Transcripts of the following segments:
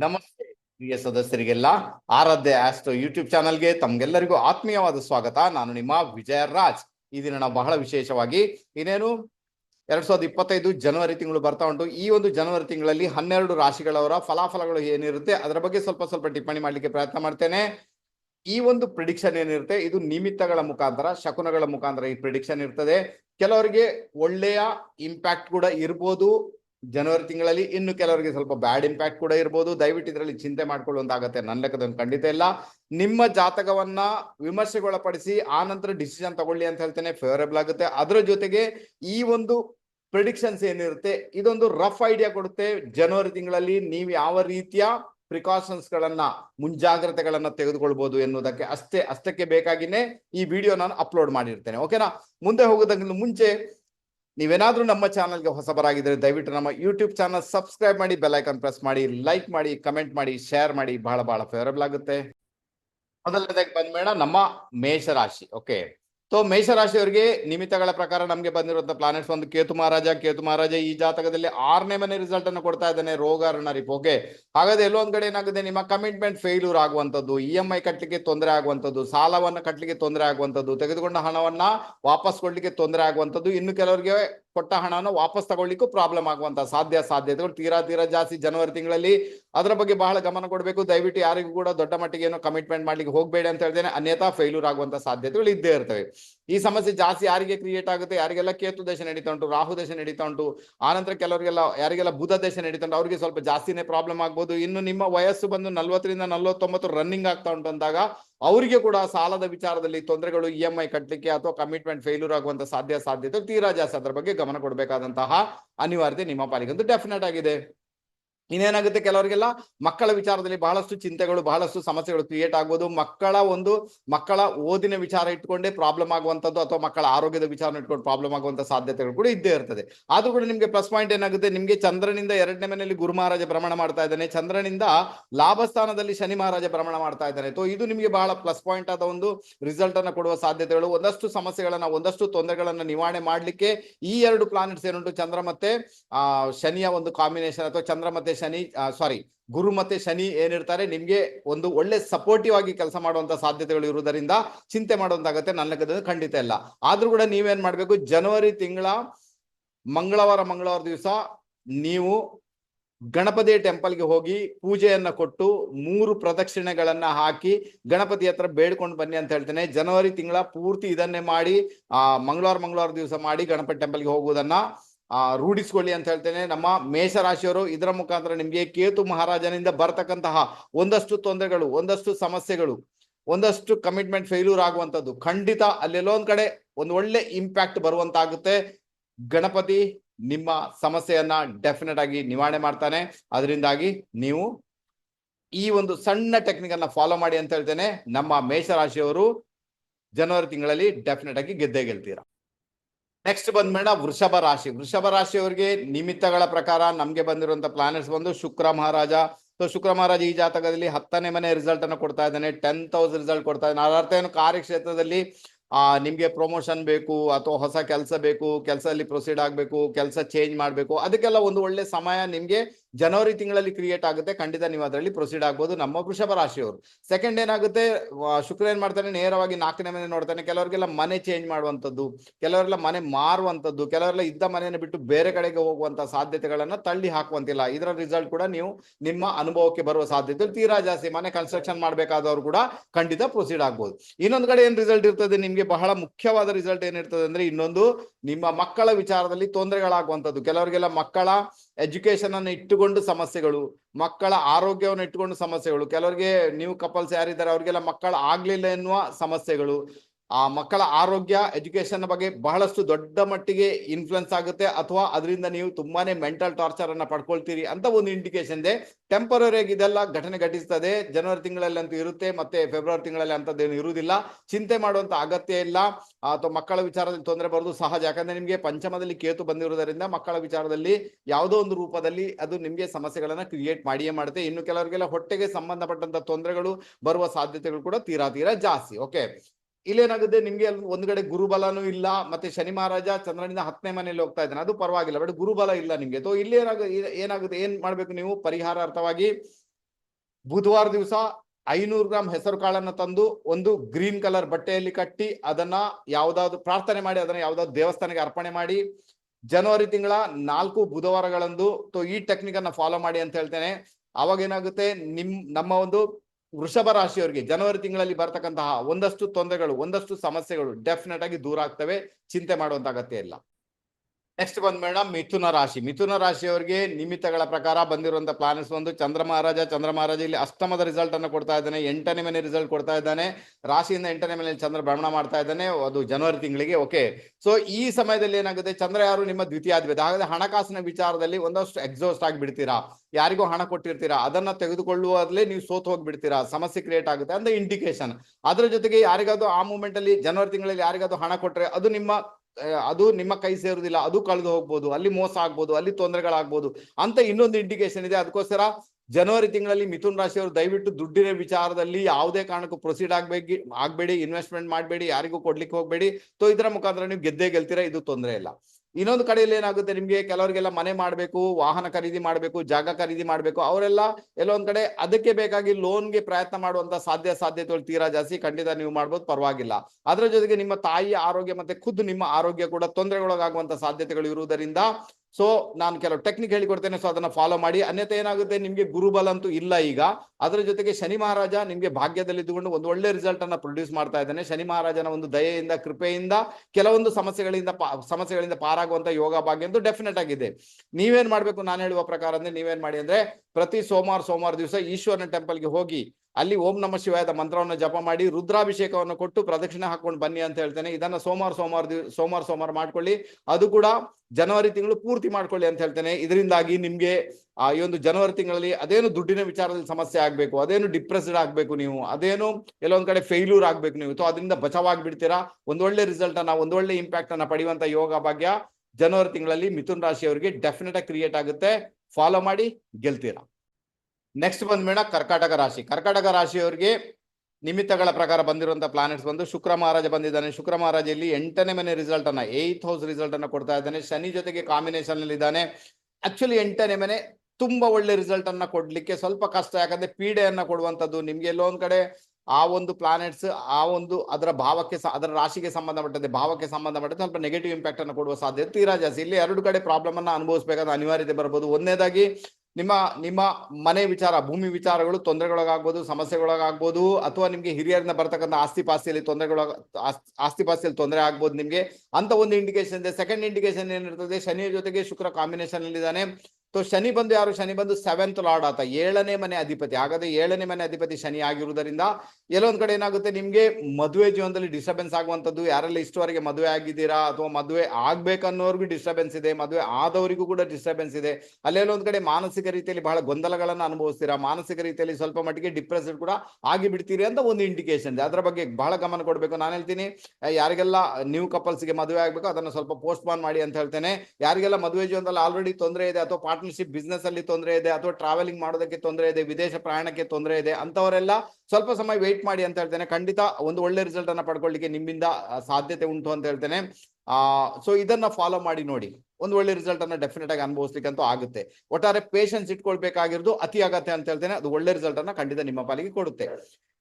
ನಮಸ್ತೆ, ಪ್ರಿಯ ಸದಸ್ಯರಿಗೆಲ್ಲ. ಆರಾಧ್ಯ astro YouTube ಚಾನಲ್ಗೆ ತಮ್ಗೆಲ್ಲರಿಗೂ ಆತ್ಮೀಯವಾದ ಸ್ವಾಗತ. ನಾನು ನಿಮ್ಮ ವಿಜಯ ರಾಜ್ ಈ ದಿನ ಬಹಳ ವಿಶೇಷವಾಗಿ ಇನ್ನೇನು ಎರಡ್ ಸಾವಿರದ ಇಪ್ಪತ್ತೈದು ಜನವರಿ ತಿಂಗಳು ಬರ್ತಾ ಉಂಟು. ಈ ಒಂದು ಜನವರಿ ತಿಂಗಳಲ್ಲಿ ಹನ್ನೆರಡು ರಾಶಿಗಳವರ ಫಲಾಫಲಗಳು ಏನಿರುತ್ತೆ, ಅದರ ಬಗ್ಗೆ ಸ್ವಲ್ಪ ಸ್ವಲ್ಪ ಟಿಪ್ಪಣಿ ಮಾಡ್ಲಿಕ್ಕೆ ಪ್ರಯತ್ನ ಮಾಡ್ತೇನೆ. ಈ ಒಂದು ಪ್ರಿಡಿಕ್ಷನ್ ಏನಿರುತ್ತೆ, ಇದು ನಿಮಿತ್ತಗಳ ಮುಖಾಂತರ, ಶಕುನಗಳ ಮುಖಾಂತರ ಈ ಪ್ರಿಡಿಕ್ಷನ್ ಇರ್ತದೆ. ಕೆಲವರಿಗೆ ಒಳ್ಳೆಯ ಇಂಪ್ಯಾಕ್ಟ್ ಕೂಡ ಇರ್ಬೋದು. ಜನವರಿ ತಿಂಗಳಲ್ಲಿ ಇನ್ನು ಕೆಲವರಿಗೆ ಸ್ವಲ್ಪ ಬ್ಯಾಡ್ ಇಂಪ್ಯಾಕ್ಟ್ ಕೂಡ ಇರ್ಬೋದು. ದಯವಿಟ್ಟು ಇದರಲ್ಲಿ ಚಿಂತೆ ಮಾಡ್ಕೊಳ್ಳುವಂತಾಗತ್ತೆ. ನನ್ನ ಲೆಕ್ಕದಲ್ಲಿ ಖಂಡಿತ ಇಲ್ಲ. ನಿಮ್ಮ ಜಾತಕವನ್ನ ವಿಮರ್ಶೆಗೊಳಪಡಿಸಿ, ಆ ನಂತರ ಡಿಸಿಷನ್ ತಗೊಳ್ಳಿ ಅಂತ ಹೇಳ್ತೇನೆ. ಫೇವರೇಬಲ್ ಆಗುತ್ತೆ. ಅದರ ಜೊತೆಗೆ ಈ ಒಂದು ಪ್ರಿಡಿಕ್ಷನ್ಸ್ ಏನಿರುತ್ತೆ, ಇದೊಂದು ರಫ್ ಐಡಿಯಾ ಕೊಡುತ್ತೆ. ಜನವರಿ ತಿಂಗಳಲ್ಲಿ ನೀವು ಯಾವ ರೀತಿಯ ಪ್ರಿಕಾಷನ್ಸ್ ಗಳನ್ನ, ಮುಂಜಾಗ್ರತೆಗಳನ್ನ ತೆಗೆದುಕೊಳ್ಬಹುದು ಎನ್ನುವುದಕ್ಕೆ ಅಷ್ಟೇ, ಅಷ್ಟಕ್ಕೆ ಬೇಕಾಗಿನೇ ಈ ವಿಡಿಯೋ ನಾನು ಅಪ್ಲೋಡ್ ಮಾಡಿರ್ತೇನೆ. ಓಕೆನಾ ಮುಂದೆ ಹೋಗೋದಕ್ಕಿಂತ ಮುಂಚೆ ನೀವೇನಾದ್ರೂ ನಮ್ಮ ಚಾನಲ್ಗೆ ಹೊಸಬರಾಗಿದ್ರೆ ದಯವಿಟ್ಟು ನಮ್ಮ ಯೂಟ್ಯೂಬ್ ಚಾನಲ್ ಸಬ್ಸ್ಕ್ರೈಬ್ ಮಾಡಿ ಬೆಲ್ ಐಕಾನ್ ಪ್ರೆಸ್ ಮಾಡಿ ಲೈಕ್ ಮಾಡಿ ಕಮೆಂಟ್ ಮಾಡಿ ಶೇರ್ ಮಾಡಿ. ಬಹಳ ಬಹಳ ಫೇವರಬಲ್ ಆಗುತ್ತೆ. ಮೊದಲನೇದಾಗಿ ಬಂದ್ಬೇಡ ನಮ್ಮ ಮೇಷರಾಶಿ ಓಕೆ ಸೊ ಮೇಷರಾಶಿಯವರಿಗೆ ನಿಮಿತ್ತಗಳ ಪ್ರಕಾರ ನಮಗೆ ಬಂದಿರುವಂತಹ ಪ್ಲಾನೆಟ್ಸ್ ಒಂದು ಕೇತು ಮಹಾರಾಜ ಕೇತು ಮಹಾರಾಜ ಈ ಜಾತಕದಲ್ಲಿ ಆರನೇ ಮನೆ ರಿಸಲ್ಟ್ ಅನ್ನು ಕೊಡ್ತಾ ಇದ್ದಾನೆ, ರೋಗ ರಣರಿಪ್ ಓಕೆ ಹಾಗಾದ್ರೆ ಎಲ್ಲೊಂದ್ ಕಡೆ ಏನಾಗುತ್ತೆ? ನಿಮ್ಮ ಕಮಿಟ್ಮೆಂಟ್ ಫೇಲ್ಯೂರ್ ಆಗುವಂತದ್ದು ಇ ಎಂ ಐ ಕಟ್ಟಲಿಕ್ಕೆ ತೊಂದರೆ ಆಗುವಂತದ್ದು ಸಾಲವನ್ನು ಕಟ್ಟಲಿಕ್ಕೆ ತೊಂದರೆ ಆಗುವಂತದ್ದು ತೆಗೆದುಕೊಂಡ ಹಣವನ್ನ ವಾಪಸ್ ಕೊಡ್ಲಿಕ್ಕೆ ತೊಂದರೆ ಆಗುವಂತದ್ದು ಇನ್ನು ಕೆಲವರಿಗೆ ಕೊಟ್ಟ ಹಣನ ವಾಪಸ್ ತಗೊಳ್ಳಿಕ್ಕೂ ಪ್ರಾಬ್ಲಮ್ ಆಗುವಂತ ಸಾಧ್ಯ ಸಾಧ್ಯತೆಗಳು ತೀರಾ ತೀರಾ ಜಾಸ್ತಿ ಜನವರಿ ತಿಂಗಳಲ್ಲಿ ಅದರ ಬಗ್ಗೆ ಬಹಳ ಗಮನ ಕೊಡಬೇಕು. ದಯವಿಟ್ಟು ಯಾರಿಗೂ ಕೂಡ ದೊಡ್ಡ ಮಟ್ಟಿಗೆ ಏನೋ ಕಮಿಟ್ಮೆಂಟ್ ಮಾಡ್ಲಿಕ್ಕೆ ಹೋಗಬೇಡಿ ಅಂತ ಹೇಳ್ತೇನೆ. ಅನ್ಯಥಾ ಫೇಲ್ಯೂರ್ ಆಗುವಂತ ಸಾಧ್ಯತೆಗಳು ಇದ್ದೇ ಇರ್ತವೆ. ಈ ಸಮಸ್ಯೆ ಜಾಸ್ತಿ ಯಾರಿಗೆ ಕ್ರಿಯೇಟ್ ಆಗುತ್ತೆ? ಯಾರಿಗೆಲ್ಲ ಕೇತು ದೇಶ ನಡೀತಾ ಉಂಟು, ರಾಹು ದೇಶ ನಡೀತಾ ಉಂಟು ಆನಂತರ ಕೆಲವರಿಗೆಲ್ಲ, ಯಾರಿಗೆಲ್ಲ ಬುಧ ದೇಶ ನಡೀತಾ ಉಂಟು, ಅವರಿಗೆ ಸ್ವಲ್ಪ ಜಾಸ್ತಿನೇ ಪ್ರಾಬ್ಲಮ್ ಆಗ್ಬೋದು. ಇನ್ನು ನಿಮ್ಮ ವಯಸ್ಸು ಬಂದು ನಲ್ವತ್ತರಿಂದ ನಲ್ವತ್ತೊಂಬತ್ತು ರನ್ನಿಂಗ್ ಆಗ್ತಾ ಉಂಟು ಅಂದಾಗ ಅವರಿಗೆ ಕೂಡ ಸಾಲದ ವಿಚಾರದಲ್ಲಿ ತೊಂದರೆಗಳು ಇ ಎಂ ಐ ಕಟ್ಟಲಿಕ್ಕೆ ಅಥವಾ ಕಮಿಟ್ಮೆಂಟ್ ಫೇಲ್ಯೂರ್ ಆಗುವಂತ ಸಾಧ್ಯ, ಸಾಧ್ಯತೆ, ತೀರಾ ಜಾಸ್ತಿ ಅದರ ಬಗ್ಗೆ ಗಮನ ಕೊಡಬೇಕಾದಂತಹ ಅನಿವಾರ್ಯತೆ ನಿಮ್ಮ ಪಾಲಿಗಂತೂ ಡೆಫಿನೆಟ್ ಆಗಿದೆ. ಇನ್ನೇನಾಗುತ್ತೆ ಕೆಲವರಿಗೆಲ್ಲ ಮಕ್ಕಳ ವಿಚಾರದಲ್ಲಿ ಬಹಳಷ್ಟು ಚಿಂತೆಗಳು, ಬಹಳಷ್ಟು ಸಮಸ್ಯೆಗಳು ಕ್ರಿಯೇಟ್ ಆಗ್ಬೋದು ಮಕ್ಕಳ ಒಂದು, ಮಕ್ಕಳ ಓದಿನ ವಿಚಾರ ಇಟ್ಕೊಂಡೇ ಪ್ರಾಬ್ಲಮ್ ಆಗುವಂಥದ್ದು ಅಥವಾ ಮಕ್ಕಳ ಆರೋಗ್ಯದ ವಿಚಾರ ಇಟ್ಕೊಂಡು ಪ್ರಾಬ್ಲಮ್ ಆಗುವಂಥ ಸಾಧ್ಯತೆಗಳು ಕೂಡ ಇದ್ದೇ ಇರ್ತದೆ. ಆದರೂ ಕೂಡ ನಿಮಗೆ ಪ್ಲಸ್ ಪಾಯಿಂಟ್ ಏನಾಗುತ್ತೆ? ನಿಮಗೆ ಚಂದ್ರನಿಂದ ಎರಡನೇ ಮನೆಯಲ್ಲಿ ಗುರು ಮಹಾರಾಜ ಭ್ರಮಣ ಮಾಡ್ತಾ ಇದ್ದಾನೆ. ಚಂದ್ರನಿಂದ ಲಾಭ ಸ್ಥಾನದಲ್ಲಿ ಶನಿ ಮಹಾರಾಜ ಭ್ರಮಣ ಮಾಡ್ತಾ ಇದ್ದಾನೆ. ಸೊ ಇದು ನಿಮಗೆ ಬಹಳ ಪ್ಲಸ್ ಪಾಯಿಂಟ್ ಆದ ಒಂದು ರಿಸಲ್ಟ್ ಅನ್ನು ಕೊಡುವ ಸಾಧ್ಯತೆಗಳು. ಒಂದಷ್ಟು ಸಮಸ್ಯೆಗಳನ್ನ, ಒಂದಷ್ಟು ತೊಂದರೆಗಳನ್ನ ನಿವಾರಣೆ ಮಾಡಲಿಕ್ಕೆ ಈ ಎರಡು ಪ್ಲಾನೆಟ್ಸ್ ಏನುಂಟು? ಚಂದ್ರ ಮತ್ತೆ ಶನಿಯ ಒಂದು ಕಾಂಬಿನೇಷನ್ ಅಥವಾ ಚಂದ್ರ ಮತ್ತೆ ಶನಿ ಸಾರಿ ಗುರು ಮತ್ತೆ ಶನಿ ಏನಿರ್ತಾರೆ, ನಿಮ್ಗೆ ಒಂದು ಒಳ್ಳೆ ಸಪೋರ್ಟಿವ್ ಆಗಿ ಕೆಲಸ ಮಾಡುವಂತ ಸಾಧ್ಯತೆಗಳು ಇರುವುದರಿಂದ ಚಿಂತೆ ಮಾಡುವಂತಾಗತ್ತೆ, ನನ್ನ ಲೆಕ್ಕದ ಖಂಡಿತ ಇಲ್ಲ. ಆದ್ರೂ ಕೂಡ ನೀವೇನ್ ಮಾಡ್ಬೇಕು, ಜನವರಿ ತಿಂಗಳ ಮಂಗಳವಾರ ಮಂಗಳವಾರ ದಿವಸ ನೀವು ಗಣಪತಿ ಟೆಂಪಲ್ಗೆ ಹೋಗಿ ಪೂಜೆಯನ್ನ ಕೊಟ್ಟು ಮೂರು ಪ್ರದಕ್ಷಿಣೆಗಳನ್ನ ಹಾಕಿ ಗಣಪತಿ ಹತ್ರ ಬೇಡ್ಕೊಂಡು ಬನ್ನಿ ಅಂತ ಹೇಳ್ತೇನೆ. ಜನವರಿ ತಿಂಗಳ ಪೂರ್ತಿ ಇದನ್ನೇ ಮಾಡಿ, ಆ, ಮಂಗಳವಾರ ಮಂಗಳವಾರ ದಿವಸ ಮಾಡಿ ಗಣಪತಿ ಟೆಂಪಲ್ಗೆ ಹೋಗುವುದನ್ನ ರೂಢಿಸ್ಕೊಳ್ಳಿ ಅಂತ ಹೇಳ್ತೇನೆ. ನಮ್ಮ ಮೇಷರಾಶಿಯವರು ಇದರ ಮುಖಾಂತರ ನಿಮಗೆ ಕೇತು ಮಹಾರಾಜನಿಂದ ಬರ್ತಕ್ಕಂತಹ ಒಂದಷ್ಟು ತೊಂದರೆಗಳು, ಒಂದಷ್ಟು ಸಮಸ್ಯೆಗಳು, ಒಂದಷ್ಟು ಕಮಿಟ್ಮೆಂಟ್ ಫೇಲ್ಯೂರ್ ಆಗುವಂಥದ್ದು ಖಂಡಿತ ಅಲ್ಲೆಲ್ಲೋ ಒಂದ್ ಕಡೆ ಒಂದು ಒಳ್ಳೆ ಇಂಪ್ಯಾಕ್ಟ್ ಬರುವಂತಾಗುತ್ತೆ. ಗಣಪತಿ ನಿಮ್ಮ ಸಮಸ್ಯೆಯನ್ನ ಡೆಫಿನೆಟ್ ಆಗಿ ನಿವಾರಣೆ ಮಾಡ್ತಾನೆ. ಅದರಿಂದಾಗಿ ನೀವು ಈ ಒಂದು ಸಣ್ಣ ಟೆಕ್ನಿಕ್ ಅನ್ನ ಫಾಲೋ ಮಾಡಿ ಅಂತ ಹೇಳ್ತೇನೆ. ನಮ್ಮ ಮೇಷರಾಶಿಯವರು ಜನವರಿ ತಿಂಗಳಲ್ಲಿ ಡೆಫಿನೆಟ್ ಆಗಿ ಗೆದ್ದೇ ಗೆಲ್ತೀರಾ. ನೆಕ್ಸ್ಟ್ ಬಂದ್ಮೇಡ ವೃಷಭ ರಾಶಿ. ವೃಷಭ ರಾಶಿಯವರಿಗೆ ನಿಮಿತ್ತಗಳ ಪ್ರಕಾರ ನಮ್ಗೆ ಬಂದಿರುವಂತ ಪ್ಲಾನೆಟ್ಸ್ ಬಂದು ಶುಕ್ರ ಮಹಾರಾಜ. ಸೊ ಶುಕ್ರ ಮಹಾರಾಜ ಈ ಜಾತಕದಲ್ಲಿ ಹತ್ತನೇ ಮನೆ ರಿಸಲ್ಟ್ ಅನ್ನು ಕೊಡ್ತಾ ಇದ್ದಾನೆ. ಟೆನ್ ಹೌಸ್ ರಿಸಲ್ಟ್ ಕೊಡ್ತಾ ಇದ್ದಾನೆ. ಅದರ ಅರ್ಥ ಏನು? ಕಾರ್ಯಕ್ಷೇತ್ರದಲ್ಲಿ, ಆ, ನಿಮ್ಗೆ ಪ್ರಮೋಷನ್ ಬೇಕು, ಅಥವಾ ಹೊಸ ಕೆಲಸ ಬೇಕು, ಕೆಲಸದಲ್ಲಿ ಪ್ರೊಸೀಡ್ ಆಗಬೇಕು, ಕೆಲಸ ಚೇಂಜ್ ಮಾಡಬೇಕು. ಅದಕ್ಕೆಲ್ಲ ಒಂದು ಒಳ್ಳೆ ಸಮಯ ನಿಮ್ಗೆ ಜನವರಿ ತಿಂಗಳಲ್ಲಿ ಕ್ರಿಯೇಟ್ ಆಗುತ್ತೆ. ಖಂಡಿತ ನೀವು ಅದರಲ್ಲಿ ಪ್ರೊಸೀಡ್ ಆಗ್ಬೋದು. ನಮ್ಮ ವೃಷಭ ರಾಶಿಯವರು ಸೆಕೆಂಡ್ ಏನಾಗುತ್ತೆ ಶುಕ್ರ ಏನ್ ಮಾಡ್ತಾನೆ? ನೇರವಾಗಿ ನಾಲ್ಕನೇ ಮನೆ ನೋಡ್ತಾನೆ. ಕೆಲವರಿಗೆಲ್ಲ ಮನೆ ಚೇಂಜ್ ಮಾಡುವಂಥದ್ದು, ಕೆಲವರೆಲ್ಲ ಮನೆ ಮಾರುವಂಥದ್ದು, ಕೆಲವರೆಲ್ಲ ಇದ್ದ ಮನೆಯನ್ನು ಬಿಟ್ಟು ಬೇರೆ ಕಡೆಗೆ ಹೋಗುವಂತ ಸಾಧ್ಯತೆಗಳನ್ನ ತಳ್ಳಿ ಹಾಕುವಂತಿಲ್ಲ. ಇದರ ರಿಸಲ್ಟ್ ಕೂಡ ನೀವು ನಿಮ್ಮ ಅನುಭವಕ್ಕೆ ಬರುವ ಸಾಧ್ಯತೆ. ತೀರಾ ಜಾಸ್ತಿ ಮನೆ ಕನ್ಸ್ಟ್ರಕ್ಷನ್ ಮಾಡಬೇಕಾದವರು ಕೂಡ ಖಂಡಿತ ಪ್ರೊಸೀಡ್ ಆಗ್ಬೋದು. ಇನ್ನೊಂದು ಕಡೆ ಏನ್ ರಿಸಲ್ಟ್ ಇರ್ತದೆ? ನಿಮಗೆ ಬಹಳ ಮುಖ್ಯವಾದ ರಿಸಲ್ಟ್ ಏನಿರ್ತದೆ ಅಂದ್ರೆ ಇನ್ನೊಂದು ನಿಮ್ಮ ಮಕ್ಕಳ ವಿಚಾರದಲ್ಲಿ ತೊಂದರೆಗಳಾಗುವಂಥದ್ದು. ಕೆಲವರಿಗೆಲ್ಲ ಮಕ್ಕಳ ಎಜುಕೇಶನ್ ಅನ್ನು ಇಟ್ಟುಕೊಂಡು ಸಮಸ್ಯೆಗಳು, ಮಕ್ಕಳ ಆರೋಗ್ಯವನ್ನು ಇಟ್ಟುಕೊಂಡು ಸಮಸ್ಯೆಗಳು. ಕೆಲವರಿಗೆ ನೀವು ಕಪಲ್ಸ್ ಯಾರಿದ್ದಾರೆ, ಅವರಿಗೆಲ್ಲ ಮಕ್ಕಳ ಆಗ್ಲಿಲ್ಲ ಎನ್ನುವ ಸಮಸ್ಯೆಗಳು. ಆ ಮಕ್ಕಳ ಆರೋಗ್ಯ ಎಜುಕೇಶನ್ ಬಗ್ಗೆ ಬಹಳಷ್ಟು ದೊಡ್ಡ ಮಟ್ಟಿಗೆ ಇನ್ಫ್ಲುಯೆನ್ಸ್ ಆಗುತ್ತೆ. ಅಥವಾ ಅದರಿಂದ ನೀವು ತುಂಬಾನೇ ಮೆಂಟಲ್ ಟಾರ್ಚರ್ ಅನ್ನ ಪಡ್ಕೊಳ್ತೀರಿ ಅಂತ ಒಂದು ಇಂಡಿಕೇಶನ್ ಇದೆ. ಟೆಂಪರರಿ ಆಗಿ ಇದೆಲ್ಲ ಘಟನೆ ಘಟಿಸ್ತದೆ. ಜನವರಿ ತಿಂಗಳಲ್ಲಿ ಅಂತೂ ಇರುತ್ತೆ, ಮತ್ತೆ ಫೆಬ್ರವರಿ ತಿಂಗಳಲ್ಲಿ ಅಂತದ್ದೇನು ಇರುವುದಿಲ್ಲ. ಚಿಂತೆ ಮಾಡುವಂತ ಅಗತ್ಯ ಇಲ್ಲ. ಅಥವಾ ಮಕ್ಕಳ ವಿಚಾರದಲ್ಲಿ ತೊಂದರೆ ಬರೋದು ಸಹಜ. ಯಾಕಂದ್ರೆ ನಿಮಗೆ ಪಂಚಮದಲ್ಲಿ ಕೇತು ಬಂದಿರುವುದರಿಂದ ಮಕ್ಕಳ ವಿಚಾರದಲ್ಲಿ ಯಾವುದೋ ಒಂದು ರೂಪದಲ್ಲಿ ಅದು ನಿಮಗೆ ಸಮಸ್ಯೆಗಳನ್ನ ಕ್ರಿಯೇಟ್ ಮಾಡಿಯೇ ಮಾಡುತ್ತೆ. ಇನ್ನು ಕೆಲವರಿಗೆಲ್ಲ ಹೊಟ್ಟೆಗೆ ಸಂಬಂಧಪಟ್ಟಂತ ತೊಂದರೆಗಳು ಬರುವ ಸಾಧ್ಯತೆಗಳು ಕೂಡ ತೀರಾ ತೀರಾ ಜಾಸ್ತಿ. ಓಕೆ ಇಲ್ಲೇನಾಗುತ್ತೆ? ನಿಮ್ಗೆ ಒಂದ್ ಕಡೆ ಗುರುಬಲನೂ ಇಲ್ಲ, ಮತ್ತೆ ಶನಿ ಮಹಾರಾಜ ಚಂದ್ರನಿಂದ ಹತ್ತನೇ ಮನೆಯಲ್ಲಿ ಹೋಗ್ತಾ ಇದ್ದಾನೆ. ಅದು ಪರವಾಗಿಲ್ಲ ಬಟ್ ಗುರುಬಲ ಇಲ್ಲ ನಿಮ್ಗೆ. ಸೊ ಇಲ್ಲಿ ಏನಾಗ ಏನಾಗುತ್ತೆ? ಏನ್ ಮಾಡ್ಬೇಕು ನೀವು? ಪರಿಹಾರ ಅರ್ಥವಾಗಿ ಬುಧವಾರ ದಿವಸ ಐನೂರು ಗ್ರಾಮ್ ಹೆಸರು ಕಾಳನ್ನ ತಂದು ಒಂದು ಗ್ರೀನ್ ಕಲರ್ ಬಟ್ಟೆಯಲ್ಲಿ ಕಟ್ಟಿ ಅದನ್ನ ಯಾವ್ದಾದ್ರು ಪ್ರಾರ್ಥನೆ ಮಾಡಿ, ಅದನ್ನ ಯಾವ್ದಾದ್ರು ದೇವಸ್ಥಾನಕ್ಕೆ ಅರ್ಪಣೆ ಮಾಡಿ, ಜನವರಿ ತಿಂಗಳ ನಾಲ್ಕು ಬುಧವಾರಗಳಂದು ತೋ ಈ ಟೆಕ್ನಿಕ್ ಅನ್ನ ಫಾಲೋ ಮಾಡಿ ಅಂತ ಹೇಳ್ತೇನೆ. ಅವಾಗ ಏನಾಗುತ್ತೆ? ನಿಮ್, ನಮ್ಮ ಒಂದು ವೃಷಭ ರಾಶಿಯವರಿಗೆ ಜನವರಿ ತಿಂಗಳಲ್ಲಿ ಬರ್ತಕ್ಕಂತಹ ಒಂದಷ್ಟು ತೊಂದರೆಗಳು, ಒಂದಷ್ಟು ಸಮಸ್ಯೆಗಳು ಡೆಫಿನೆಟ್ ಆಗಿ ದೂರ ಆಗ್ತವೆ. ಚಿಂತೆ ಮಾಡುವಂತ ಅಗತ್ಯ ಇಲ್ಲ. ನೆಕ್ಸ್ಟ್ ಬಂದ್ ಮೇಡಮ್ ಮಿಥುನ ರಾಶಿ. ಮಿಥುನ ರಾಶಿಯವರಿಗೆ ನಿಮಿತ್ತಗಳ ಪ್ರಕಾರ ಬಂದಿರುವಂತ ಪ್ಲಾನೆಟ್ಸ್ ಒಂದು ಚಂದ್ರ ಮಹಾರಾಜ. ಚಂದ್ರ ಮಹಾರಾಜ ಇಲ್ಲಿ ಅಷ್ಟಮದ ರಿಸಲ್ಟ್ ಅನ್ನು ಕೊಡ್ತಾ ಇದ್ದಾನೆ. ಎಂಟನೇ ಮನೆ ರಿಸಲ್ಟ್ ಕೊಡ್ತಾ ಇದ್ದಾನೆ. ರಾಶಿಯಿಂದ ಎಂಟನೇ ಮನೆಯಲ್ಲಿ ಚಂದ್ರ ಭ್ರಮಣ ಮಾಡ್ತಾ ಇದ್ದಾನೆ. ಅದು ಜನವರಿ ತಿಂಗಳಿಗೆ ಓಕೆ ಸೊ ಈ ಸಮಯದಲ್ಲಿ ಏನಾಗುತ್ತೆ? ಚಂದ್ರ ಯಾರು? ನಿಮ್ಮ ದ್ವಿತೀಯಾಧಿಪತಿ ಹಾಗಾದ್ರೆ ಹಣಕಾಸಿನ ವಿಚಾರದಲ್ಲಿ ಒಂದಷ್ಟು ಎಕ್ಸಾಸ್ಟ್ ಆಗಿ ಬಿಡ್ತೀರಾ? ಯಾರಿಗೋ ಹಣ ಕೊಟ್ಟಿರ್ತೀರಾ? ಅದನ್ನ ತೆಗೆದುಕೊಳ್ಳುವಾಗಲೇ ನೀವು ಸೋತು ಹೋಗ್ಬಿಡ್ತೀರಾ? ಸಮಸ್ಯೆ ಕ್ರಿಯೇಟ್ ಆಗುತ್ತೆ ಅಂದ್ರೆ ಇಂಡಿಕೇಶನ್ ಅದ್ರ ಜೊತೆಗೆ ಯಾರಿಗಾದ್ರು ಆ ಮೂಮೆಂಟ್ ಅಲ್ಲಿ ಜನವರಿ ತಿಂಗಳಲ್ಲಿ ಯಾರಿಗಾದ್ರೂ ಹಣ ಕೊಟ್ಟರೆ ಅದು ನಿಮ್ಮ ಅದು ನಿಮ್ಮ ಕೈ ಸೇರುದಿಲ್ಲ, ಅದು ಕಳೆದು ಹೋಗ್ಬೋದು, ಅಲ್ಲಿ ಮೋಸ ಆಗ್ಬೋದು, ಅಲ್ಲಿ ತೊಂದರೆಗಳಾಗ್ಬೋದು ಅಂತ ಇನ್ನೊಂದು ಇಂಡಿಕೇಶನ್ ಇದೆ. ಅದಕ್ಕೋಸ್ಕರ ಜನವರಿ ತಿಂಗಳಲ್ಲಿ ಮಿಥುನ್ ರಾಶಿಯವರು ದಯವಿಟ್ಟು ದುಡ್ಡಿನ ವಿಚಾರದಲ್ಲಿ ಯಾವುದೇ ಕಾರಣಕ್ಕೂ ಪ್ರೊಸೀಡ್ ಆಗ್ಬೇಕು, ಆಗ್ಬೇಡಿ ಇನ್ವೆಸ್ಟ್ಮೆಂಟ್ ಮಾಡಬೇಡಿ, ಯಾರಿಗೂ ಕೊಡ್ಲಿಕ್ಕೆ ಹೋಗ್ಬೇಡಿ. ಸೊ ಇದರ ಮುಖಾಂತರ ನೀವು ಗೆದ್ದೇ ಗೆಲ್ತೀರಾ, ಇದು ತೊಂದರೆ ಇಲ್ಲ. ಇನ್ನೊಂದು ಕಡೆಯಲ್ಲಿ ಏನಾಗುತ್ತೆ? ನಿಮ್ಗೆ ಕೆಲವರಿಗೆಲ್ಲ ಮನೆ ಮಾಡಬೇಕು, ವಾಹನ ಖರೀದಿ ಮಾಡಬೇಕು, ಜಾಗ ಖರೀದಿ ಮಾಡಬೇಕು. ಅವರೆಲ್ಲ ಎಲ್ಲೊಂದ್ ಕಡೆ ಅದಕ್ಕೆ ಬೇಕಾಗಿ ಲೋನ್ಗೆ ಪ್ರಯತ್ನ ಮಾಡುವಂತ ಸಾಧ್ಯ ಸಾಧ್ಯತೆಗಳು ತೀರಾ ಜಾಸ್ತಿ. ಖಂಡಿತ ನೀವು ಮಾಡ್ಬೋದು, ಪರವಾಗಿಲ್ಲ. ಅದರ ಜೊತೆಗೆ ನಿಮ್ಮ ತಾಯಿಯ ಆರೋಗ್ಯ ಮತ್ತೆ ಖುದ್ದು ನಿಮ್ಮ ಆರೋಗ್ಯ ಕೂಡ ತೊಂದರೆಗೊಳಗಾಗುವಂತ ಸಾಧ್ಯತೆಗಳು ಇರುವುದರಿಂದ ಸೊ ನಾನು ಕೆಲವು ಟೆಕ್ನಿಕ್ ಹೇಳಿಕೊಡ್ತೇನೆ. ಸೊ ಅದನ್ನ ಫಾಲೋ ಮಾಡಿ. ಅನ್ಯತೆ ಏನಾಗುತ್ತೆ? ನಿಮಗೆ ಗುರುಬಲ ಅಂತೂ ಇಲ್ಲ ಈಗ. ಅದರ ಜೊತೆಗೆ ಶನಿ ಮಹಾರಾಜ ನಿಮಗೆ ಭಾಗ್ಯದಲ್ಲಿ ಇದ್ದುಕೊಂಡು ಒಂದು ಒಳ್ಳೆ ರಿಸಲ್ಟ್ ಅನ್ನ ಪ್ರೊಡ್ಯೂಸ್ ಮಾಡ್ತಾ ಇದ್ದಾನೆ. ಶನಿ ಮಹಾರಾಜನ ಒಂದು ದಯೆಯಿಂದ, ಕೃಪೆಯಿಂದ, ಕೆಲವೊಂದು ಸಮಸ್ಯೆಗಳಿಂದ ಸಮಸ್ಯೆಗಳಿಂದ ಪಾರಾಗುವಂತ ಯೋಗ ಭಾಗ್ಯ ಅಂತೂ ಡೆಫಿನೆಟ್ ಆಗಿದೆ. ನೀವೇನ್ ಮಾಡ್ಬೇಕು? ನಾನು ಹೇಳುವ ಪ್ರಕಾರ ಅಂದ್ರೆ ನೀವೇನ್ ಮಾಡಿ ಅಂದ್ರೆ ಪ್ರತಿ ಸೋಮವಾರ ಸೋಮವಾರ ದಿವಸ ಈಶ್ವರನ ಟೆಂಪಲ್ಗೆ ಹೋಗಿ ಅಲ್ಲಿ ಓಂ ನಮ ಶಿವಾಯದ ಮಂತ್ರವನ್ನು ಜಪ ಮಾಡಿ ರುದ್ರಾಭಿಷೇಕವನ್ನು ಕೊಟ್ಟು ಪ್ರದಕ್ಷಿಣೆ ಹಾಕೊಂಡು ಬನ್ನಿ ಅಂತ ಹೇಳ್ತೇನೆ. ಇದನ್ನ ಸೋಮವಾರ ಸೋಮವಾರ ಸೋಮವಾರ ಸೋಮವಾರ ಮಾಡ್ಕೊಳ್ಳಿ. ಅದು ಕೂಡ ಜನವರಿ ತಿಂಗಳು ಪೂರ್ತಿ ಮಾಡ್ಕೊಳ್ಳಿ ಅಂತ ಹೇಳ್ತೇನೆ. ಇದರಿಂದಾಗಿ ನಿಮ್ಗೆ ಆ ಈ ಒಂದು ಜನವರಿ ತಿಂಗಳಲ್ಲಿ ಅದೇನು ದುಡ್ಡಿನ ವಿಚಾರದಲ್ಲಿ ಸಮಸ್ಯೆ ಆಗ್ಬೇಕು, ಅದೇನು ಡಿಪ್ರೆಸ್ಡ್ ಆಗ್ಬೇಕು ನೀವು, ಅದೇನು ಎಲ್ಲೊಂದ್ ಕಡೆ ಫೇಲ್ಯೂರ್ ಆಗ್ಬೇಕು ನೀವು. ಸೊ ಅದರಿಂದ ಬಚಾವಾಗ್ಬಿಡ್ತೀರಾ? ಒಂದೊಳ್ಳೆ ರಿಸಲ್ಟ್ ಅನ್ನ ಒಂದೊಳ್ಳೆ ಇಂಪ್ಯಾಕ್ಟ್ ಅನ್ನ ಪಡೆಯುವಂತ ಯೋಗ ಭಾಗ್ಯ ಜನವರಿ ತಿಂಗಳಲ್ಲಿ ಮಿಥುನ್ ರಾಶಿಯವರಿಗೆ ಡೆಫಿನೆಟ್ ಆಗಿ ಕ್ರಿಯೇಟ್ ಆಗುತ್ತೆ. ಫಾಲೋ ಮಾಡಿ ಗೆಲ್ತೀರಾ? ನೆಕ್ಸ್ಟ್ ಬಂದ ಮೇಡ ಕರ್ಕಾಟಕ ರಾಶಿ. ಕರ್ಕಾಟಕ ರಾಶಿಯವರಿಗೆ ನಿಮಿತ್ತಗಳ ಪ್ರಕಾರ ಬಂದಿರುವಂತಹ ಪ್ಲಾನೆಟ್ಸ್ ಬಂದು ಶುಕ್ರ ಮಹಾರಾಜ ಬಂದಿದ್ದಾನೆ. ಶುಕ್ರ ಮಹಾರಾಜ ಇಲ್ಲಿ ಎಂಟನೇ ಮನೆ ರಿಸಲ್ಟ್ ಅನ್ನ ಏತ್ ಹೌಸ್ ರಿಸಲ್ಟ್ ಅನ್ನ ಕೊಡ್ತಾ ಇದ್ದಾನೆ. ಶನಿ ಜೊತೆಗೆ ಕಾಂಬಿನೇಷನ್ ಅಲ್ಲಿ ಇದ್ದಾನೆ. ಆಕ್ಚುಲಿ ಎಂಟನೇ ಮನೆ ತುಂಬಾ ಒಳ್ಳೆ ರಿಸಲ್ಟ್ ಅನ್ನ ಕೊಡ್ಲಿಕ್ಕೆ ಸ್ವಲ್ಪ ಕಷ್ಟ. ಯಾಕಂದ್ರೆ ಪೀಡೆಯನ್ನ ಕೊಡುವಂತದ್ದು ನಿಮ್ಗೆ ಎಲ್ಲೋ ಒಂದ್ ಕಡೆ ಆ ಒಂದು ಪ್ಲಾನೆಟ್ಸ್ ಆ ಒಂದು ಅದರ ಭಾವಕ್ಕೆ ಅದರ ರಾಶಿಗೆ ಸಂಬಂಧಪಟ್ಟಂತೆ ಭಾವಕ್ಕೆ ಸಂಬಂಧಪಟ್ಟಂತೆ ಸ್ವಲ್ಪ ನೆಗೆಟಿವ್ ಇಂಪ್ಯಾಕ್ಟ್ ಅನ್ನು ಕೊಡುವ ಸಾಧ್ಯತೆ ತೀರಾ ಜಾಸ್ತಿ. ಇಲ್ಲಿ ಎರಡು ಕಡೆ ಪ್ರಾಬ್ಲಮ್ ಅನ್ನ ಅನುಭವಿಸಬೇಕಾದ ಅನಿವಾರ್ಯತೆ ಬರಬಹುದು ಒಂದನೇದಾಗಿ ನಿಮ್ಮ ನಿಮ್ಮ ಮನೆ ವಿಚಾರ, ಭೂಮಿ ವಿಚಾರಗಳು ತೊಂದರೆಗೊಳಗಾಗ್ಬೋದು, ಸಮಸ್ಯೆಗೊಳಗಾಗ್ಬೋದು, ಅಥವಾ ನಿಮ್ಗೆ ಹಿರಿಯರಿಂದ ಬರ್ತಕ್ಕಂಥ ಆಸ್ತಿ ಪಾಸ್ತಿಯಲ್ಲಿ ತೊಂದರೆಗೊಳಗ ಆಸ್- ಆಸ್ತಿ ಪಾಸ್ತಿಯಲ್ಲಿ ತೊಂದರೆ ಆಗ್ಬೋದು ನಿಮ್ಗೆ, ಅಂತ ಒಂದು ಇಂಡಿಕೇಶನ್ ಇದೆ. ಸೆಕೆಂಡ್ ಇಂಡಿಕೇಶನ್ ಏನಿರ್ತದೆ, ಶನಿಯ ಜೊತೆಗೆ ಶುಕ್ರ ಕಾಂಬಿನೇಷನ್ ಅಲ್ಲಿ ಇದ್ದಾನೆ ಸೊ ಶನಿ ಬಂದು ಯಾರು? ಶನಿ ಬಂದು ಸೆವೆಂತ್ ಲಾರ್ಡ್ ಆತ. ಏಳನೇ ಮನೆ ಅಧಿಪತಿ. ಹಾಗಾದ್ರೆ ಏಳನೇ ಮನೆ ಅಧಿಪತಿ ಶನಿ ಆಗಿರುವುದರಿಂದ ಎಲ್ಲೊಂದ್ ಕಡೆ ಏನಾಗುತ್ತೆ? ನಿಮ್ಗೆ ಮದುವೆ ಜೀವನದಲ್ಲಿ ಡಿಸ್ಟರ್ಬೆನ್ಸ್ ಆಗುವಂತದ್ದು ಯಾರೆಲ್ಲ ಇಷ್ಟವರೆಗೆ ಮದುವೆ ಆಗಿದ್ದೀರಾ ಅಥವಾ ಮದುವೆ ಆಗ್ಬೇಕನ್ನೋರ್ಗೂ ಡಿಸ್ಟರ್ಬೆನ್ಸ್ ಇದೆ. ಮದುವೆ ಆದವರಿಗೂ ಕೂಡ ಡಿಸ್ಟರ್ಬೆನ್ಸ್ ಇದೆ. ಅಲ್ಲೆಲ್ಲೊಂದ್ ಕಡೆ ಮಾನಸಿಕ ರೀತಿಯಲ್ಲಿ ಬಹಳ ಗೊಂದಲಗಳನ್ನ ಅನುಭವಿಸ್ತೀರಾ? ಮಾನಸಿಕ ರೀತಿಯಲ್ಲಿ ಸ್ವಲ್ಪ ಮಟ್ಟಿಗೆ ಡಿಪ್ರೆಸ್ಡ್ ಕೂಡ ಆಗಿ ಬಿಡ್ತೀರಿ ಅಂತ ಒಂದು ಇಂಡಿಕೇಶನ್ ಇದೆ. ಅದ್ರ ಬಗ್ಗೆ ಬಹಳ ಗಮನ ಕೊಡಬೇಕು. ನಾನು ಹೇಳ್ತೀನಿ ಯಾರಿಗೆಲ್ಲ ನ್ಯೂ ಕಪಲ್ಸ್ಗೆ ಮದುವೆ ಆಗ್ಬೇಕು ಅದನ್ನ ಸ್ವಲ್ಪ ಪೋಸ್ಟ್ ಮಾಡಿ ಅಂತ ಹೇಳ್ತೇನೆ. ಯಾರಿಗೆಲ್ಲ ಮದುವೆ ಜೀವನದಲ್ಲಿ ಆಲ್ರೆಡಿ ತೊಂದರೆ ಇದೆ ಅಥವಾ ಪಾರ್ಟ್ನರ್ಶಿಪ್ ಬಿಸ್ನೆಸ್ ಅಲ್ಲಿ ತೊಂದರೆ ಇದೆ ಅಥವಾ ಟ್ರಾವೆಲಿಂಗ್ ಮಾಡೋದಕ್ಕೆ ತೊಂದರೆ ಇದೆ, ವಿದೇಶ ಪ್ರಯಾಣಕ್ಕೆ ತೊಂದರೆ ಇದೆ ಅಂತವರೆಲ್ಲ ಸ್ವಲ್ಪ ಸಮಯ ವೆಯ್ಟ್ ಮಾಡಿ ಅಂತ ಹೇಳ್ತೇನೆ. ಖಂಡಿತ ಒಂದು ಒಳ್ಳೆ ರಿಸಲ್ಟ್ ಅನ್ನ ಪಡ್ಕೊಳ್ಳಿಕ್ಕೆ ನಿಮ್ಮಿಂದ ಸಾಧ್ಯತೆ ಉಂಟು ಅಂತ ಹೇಳ್ತೇನೆ. ಆ ಸೊ ಇದನ್ನ ಫಾಲೋ ಮಾಡಿ ನೋಡಿ. ಒಂದು ಒಳ್ಳೆ ರಿಸಲ್ಟ್ ಅನ್ನ ಡೆಫಿನೆಟ್ ಆಗಿ ಅನುಭವಿಸ್ಲಿಕ್ಕೆ ಅಂತೂ ಆಗುತ್ತೆ. ಒಟ್ಟಾರೆ ಪೇಷನ್ಸ್ ಇಟ್ಕೊಳ್ಬೇಕಾಗಿರೋದು ಅತಿ ಆಗತ್ತೆ ಅಂತ ಹೇಳ್ತೇನೆ. ಅದು ಒಳ್ಳೆ ರಿಸಲ್ಟ್ ಅನ್ನ ಖಂಡಿತ ನಿಮ್ಮ ಪಾಲಿಗೆ ಕೊಡುತ್ತೆ.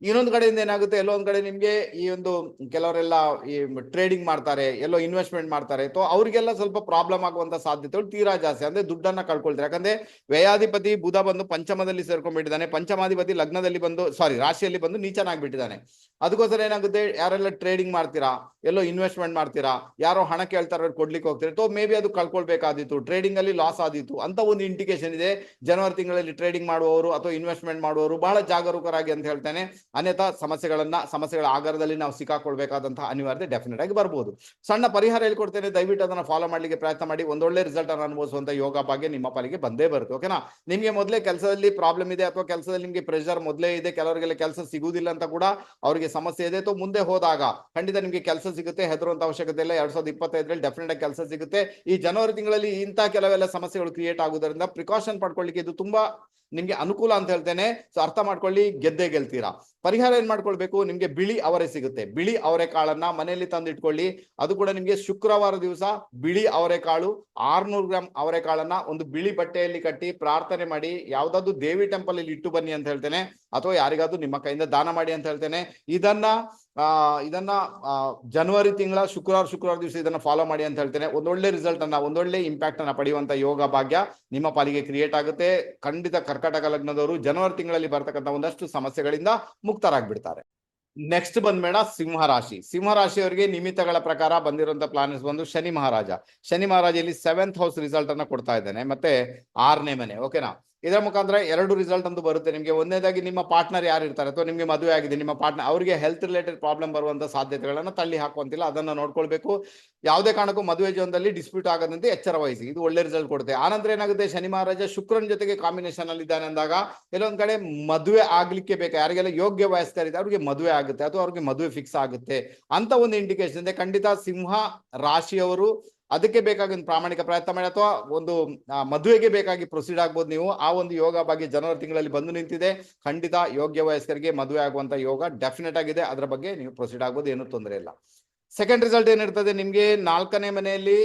ಇನ್ನೊಂದು ಕಡೆಯಿಂದ ಏನಾಗುತ್ತೆ? ಎಲ್ಲೋ ಒಂದ್ ಕಡೆ ನಿಮ್ಗೆ ಈ ಒಂದು ಕೆಲವರೆಲ್ಲ ಈ ಟ್ರೇಡಿಂಗ್ ಮಾಡ್ತಾರೆ, ಎಲ್ಲೋ ಇನ್ವೆಸ್ಟ್ಮೆಂಟ್ ಮಾಡ್ತಾರೆ. ಸೊ ಅವರಿಗೆಲ್ಲ ಸ್ವಲ್ಪ ಪ್ರಾಬ್ಲಮ್ ಆಗುವಂತ ಸಾಧ್ಯತೆಗಳು ತೀರಾ ಜಾಸ್ತಿ. ಅಂದ್ರೆ ದುಡ್ಡನ್ನ ಕಳ್ಕೊಳ್ತಾರೆ. ಯಾಕಂದ್ರೆ ವ್ಯಯಾಧಿಪತಿ ಬುಧ ಬಂದು ಪಂಚಮದಲ್ಲಿ ಸೇರ್ಕೊಂಡ್ಬಿಟ್ಟಿದ್ದಾನೆ. ಪಂಚಮಾಧಿಪತಿ ಲಗ್ನದಲ್ಲಿ ಬಂದು ಸಾರಿ ರಾಶಿಯಲ್ಲಿ ಬಂದು ನೀಚನಾಗ್ಬಿಟ್ಟಿದ್ದಾನೆ. ಅದಕ್ಕೋಸ್ಕರ ಏನಾಗುತ್ತೆ? ಯಾರೆಲ್ಲ ಟ್ರೇಡಿಂಗ್ ಮಾಡ್ತೀರಾ? ಎಲ್ಲೋ ಇನ್ವೆಸ್ಟ್ಮೆಂಟ್ ಮಾಡ್ತೀರಾ? ಯಾರೋ ಹಣ ಕೇಳ್ತಾರೋ ಕೊಡ್ಲಿಕ್ಕೆ ಹೋಗ್ತಾರೆ. ತೋ ಮೇ ಬಿ ಅದು ಕಳ್ಕೊಳ್ಬೇಕಾದಿತ್ತು ಟ್ರೇಡಿಂಗ್ ಅಲ್ಲಿ ಲಾಸ್ ಆದಿತ್ತು ಅಂತ ಒಂದು ಇಂಡಿಕೇಶನ್ ಇದೆ. ಜನವರಿ ತಿಂಗಳಲ್ಲಿ ಟ್ರೇಡಿಂಗ್ ಮಾಡುವವರು ಅಥವಾ ಇನ್ವೆಸ್ಟ್ಮೆಂಟ್ ಮಾಡುವವರು ಬಹಳ ಜಾಗರೂಕರಾಗಿ ಅಂತ ಹೇಳ್ತೇನೆ. ಅನ್ಯಥಾ ಸಮಸ್ಯೆಗಳನ್ನ, ಸಮಸ್ಯೆಗಳ ಆಗಾರದಲ್ಲಿ ನಾವು ಸಿಕ್ಕಾಕೊಳ್ಬೇಕಾದಂತಹ ಅನಿವಾರ್ಯತೆ ಡೆಫಿನೆಟ್ ಆಗಿ ಬರ್ಬೋದು. ಸಣ್ಣ ಪರಿಹಾರ ಹೇಳ್ಕೊಡ್ತೇನೆ, ದಯವಿಟ್ಟು ಅದನ್ನ ಫಾಲೋ ಮಾಡ್ಲಿಕ್ಕೆ ಪ್ರಯತ್ನ ಮಾಡಿ. ಒಂದೊಳ್ಳೆ ರಿಸಲ್ಟ್ ಅನ್ನು ಅನುಭವಿಸುವಂತ ಯೋಗ ಬಗ್ಗೆ ನಿಮ್ಮ ಪಾಲಿಗೆ ಬಂದೇ ಬರುತ್ತೆ ಓಕೆನಾ ನಿಮ್ಗೆ ಮೊದಲೇ ಕೆಲಸದಲ್ಲಿ ಪ್ರಾಬ್ಲಮ್ ಇದೆ ಅಥವಾ ಕೆಲಸದಲ್ಲಿ ನಿಮಗೆ ಪ್ರೆಷರ್ ಮೊದಲೇ ಇದೆ, ಕೆಲವರಿಗೆಲ್ಲ ಕೆಲಸ ಸಿಗುವುದಿಲ್ಲ ಅಂತ ಕೂಡ ಅವರಿಗೆ ಸಮಸ್ಯೆ ಇದೆ, ಅಥವಾ ಮುಂದೆ ಹೋದಾಗ ಖಂಡಿತ ನಿಮ್ಗೆ ಕೆಲಸ ಸಿಗುತ್ತೆ, ಹೆದರುವಂತ ಅವಶ್ಯಕತೆ ಇಲ್ಲ. ಎರಡ್ ಸಾವಿರದ ಇಪ್ಪತ್ತೈದರಲ್ಲಿ ಡೆಫಿನೆಟ್ ಆಗಿ ಕೆಲಸ ಸಿಗುತ್ತೆ. ಈ ಜನವರಿ ತಿಂಗಳಲ್ಲಿ ಇಂಥ ಕೆಲವೆಲ್ಲ ಸಮಸ್ಯೆಗಳು ಕ್ರಿಯೇಟ್ ಆಗುವುದರಿಂದ ಪ್ರಿಕಾಷನ್ ಪಡ್ಕೊಳ್ಳಿಕ್ಕೆ ಇದು ತುಂಬಾ ನಿಮ್ಗೆ ಅನುಕೂಲ ಅಂತ ಹೇಳ್ತೇನೆ. ಸೊ ಅರ್ಥ ಮಾಡ್ಕೊಳ್ಳಿ, ಗೆದ್ದೆ ಗೆಲ್ತೀರಾ. ಪರಿಹಾರ ಏನ್ ಮಾಡ್ಕೊಳ್ಬೇಕು? ನಿಮ್ಗೆ ಬಿಳಿ ಅವರೆ ಸಿಗುತ್ತೆ. ಬಿಳಿ ಅವರೆಕಾಳನ್ನ ಮನೆಯಲ್ಲಿ ತಂದು ಇಟ್ಕೊಳ್ಳಿ ಅದು ಕೂಡ ನಿಮ್ಗೆ ಶುಕ್ರವಾರ ದಿವಸ ಬಿಳಿ ಅವರೆಕಾಳು ಆರ್ನೂರು ಗ್ರಾಮ್ ಅವರೆಕಾಳನ್ನ ಒಂದು ಬಿಳಿ ಬಟ್ಟೆಯಲ್ಲಿ ಕಟ್ಟಿ ಪ್ರಾರ್ಥನೆ ಮಾಡಿ, ಯಾವ್ದಾದ್ರು ದೇವಿ ಟೆಂಪಲ್ ಅಲ್ಲಿ ಇಟ್ಟು ಬನ್ನಿ ಅಂತ ಹೇಳ್ತೇನೆ. ಅಥವಾ ಯಾರಿಗಾದ್ರೂ ನಿಮ್ಮ ಕೈಯಿಂದ ದಾನ ಮಾಡಿ ಅಂತ ಹೇಳ್ತೇನೆ. ಇದನ್ನ ಇದನ್ನ ಜನವರಿ ತಿಂಗಳ ಶುಕ್ರವಾರ ಶುಕ್ರವಾರ ದಿವಸ ಇದನ್ನ ಫಾಲೋ ಮಾಡಿ ಅಂತ ಹೇಳ್ತೇನೆ. ಒಂದೊಳ್ಳೆ ರಿಸಲ್ಟ್ ಅನ್ನ, ಒಂದೊಳ್ಳೆ ಇಂಪ್ಯಾಕ್ಟ್ ಅನ್ನ ಪಡೆಯುವಂತ ಯೋಗ ಭಾಗ್ಯ ನಿಮ್ಮ ಪಾಲಿಗೆ ಕ್ರಿಯೇಟ್ ಆಗುತ್ತೆ. ಖಂಡಿತ ಕರ್ಕಾಟಕ ಲಗ್ನದವರು ಜನವರಿ ತಿಂಗಳಲ್ಲಿ ಬರ್ತಕ್ಕಂಥ ಒಂದಷ್ಟು ಸಮಸ್ಯೆಗಳಿಂದ ಮುಕ್ತರಾಗ್ಬಿಡ್ತಾರೆ. ನೆಕ್ಸ್ಟ್ ಬಂದ್ಬೇಡ ಸಿಂಹ ರಾಶಿ. ಸಿಂಹ ರಾಶಿಯವರಿಗೆ ನಿಮಿತ್ತಗಳ ಪ್ರಕಾರ ಬಂದಿರುವಂತ ಪ್ಲಾನೆಟ್ಸ್ ಬಂದು ಶನಿ ಮಹಾರಾಜ. ಶನಿ ಮಹಾರಾಜ ಇಲ್ಲಿ ಸೆವೆಂತ್ ಹೌಸ್ ರಿಸಲ್ಟ್ ಅನ್ನ ಕೊಡ್ತಾ ಇದ್ದಾನೆ. ಮತ್ತೆ ಆರನೇ ಮನೆ. ಓಕೆನಾ ಇದರ ಮುಖಾಂತರ ಎರಡು ರಿಸಲ್ಟ್ ಅಂತ ಬರುತ್ತೆ. ನಿಮಗೆ ಒಂದನೇದಾಗಿ ನಿಮ್ಮ ಪಾರ್ಟ್ನರ್ ಯಾರು ಇರ್ತಾರೆ ಅಥವಾ ನಿಮಗೆ ಮದುವೆ ಆಗಿದೆ, ನಿಮ್ಮ ಪಾರ್ಟ್ನರ್ ಅವರಿಗೆ ಹೆಲ್ತ್ ರಿಲೇಟೆಡ್ ಪ್ರಾಬ್ಲಮ್ ಬರುವಂತ ಸಾಧ್ಯತೆಗಳನ್ನು ತಳ್ಳಿ ಹಾಕುವಂತಿಲ್ಲ. ಅದನ್ನ ನೋಡ್ಕೊಳ್ಬೇಕು. ಯಾವುದೇ ಕಾರಣಕ್ಕೂ ಮದುವೆ ಜೀವನದಲ್ಲಿ ಡಿಸ್ಪ್ಯೂಟ್ ಆಗದಂತೆ ಎಚ್ಚರ ವಹಿಸಿ ಇದು ಒಳ್ಳೆ ರಿಸಲ್ಟ್ ಕೊಡುತ್ತೆ. ಆನಂತರ ಏನಾಗುತ್ತೆ? ಶನಿ ಮಹಾರಾಜ ಶುಕ್ರನ ಜೊತೆಗೆ ಕಾಂಬಿನೇಷನ್ ಅಲ್ಲಿ ಇದ್ದಾನೆ ಅಂದಾಗ ಎಲ್ಲೊಂದ್ ಕಡೆ ಮದುವೆ ಆಗ್ಲಿಕ್ಕೆ ಬೇಕು? ಯಾರಿಗೆಲ್ಲ ಯೋಗ್ಯ ವಯಸ್ಕರಿದೆ ಅವ್ರಿಗೆ ಮದುವೆ ಆಗುತ್ತೆ ಅಥವಾ ಅವ್ರಿಗೆ ಮದುವೆ ಫಿಕ್ಸ್ ಆಗುತ್ತೆ ಅಂತ ಒಂದು ಇಂಡಿಕೇಶನ್ ಇದೆ. ಖಂಡಿತ ಸಿಂಹ ರಾಶಿಯವರು ಅದಕ್ಕೆ ಬೇಕಾಗಿ ಒಂದು ಪ್ರಾಮಾಣಿಕ ಪ್ರಯತ್ನ ಮಾಡಿ ಅಥವಾ ಒಂದು ಮದುವೆಗೆ ಬೇಕಾಗಿ ಪ್ರೊಸೀಡ್ ಆಗ್ಬೋದು ನೀವು. ಆ ಒಂದು ಯೋಗ ಬಗ್ಗೆ ಜನವರಿ ತಿಂಗಳಲ್ಲಿ ಬಂದು ನಿಂತಿದೆ. ಖಂಡಿತ ಯೋಗ್ಯ ವಯಸ್ಕರಿಗೆ ಮದುವೆ ಆಗುವಂತ ಯೋಗ ಡೆಫಿನೆಟ್ ಆಗಿದೆ. ಅದರ ಬಗ್ಗೆ ನೀವು ಪ್ರೊಸೀಡ್ ಆಗ್ಬೋದು, ಏನೂ ತೊಂದರೆ ಇಲ್ಲ. ಸೆಕೆಂಡ್ ರಿಸಲ್ಟ್ ಏನಿರ್ತದೆ ನಿಮ್ಗೆ? ನಾಲ್ಕನೇ ಮನೆಯಲ್ಲಿ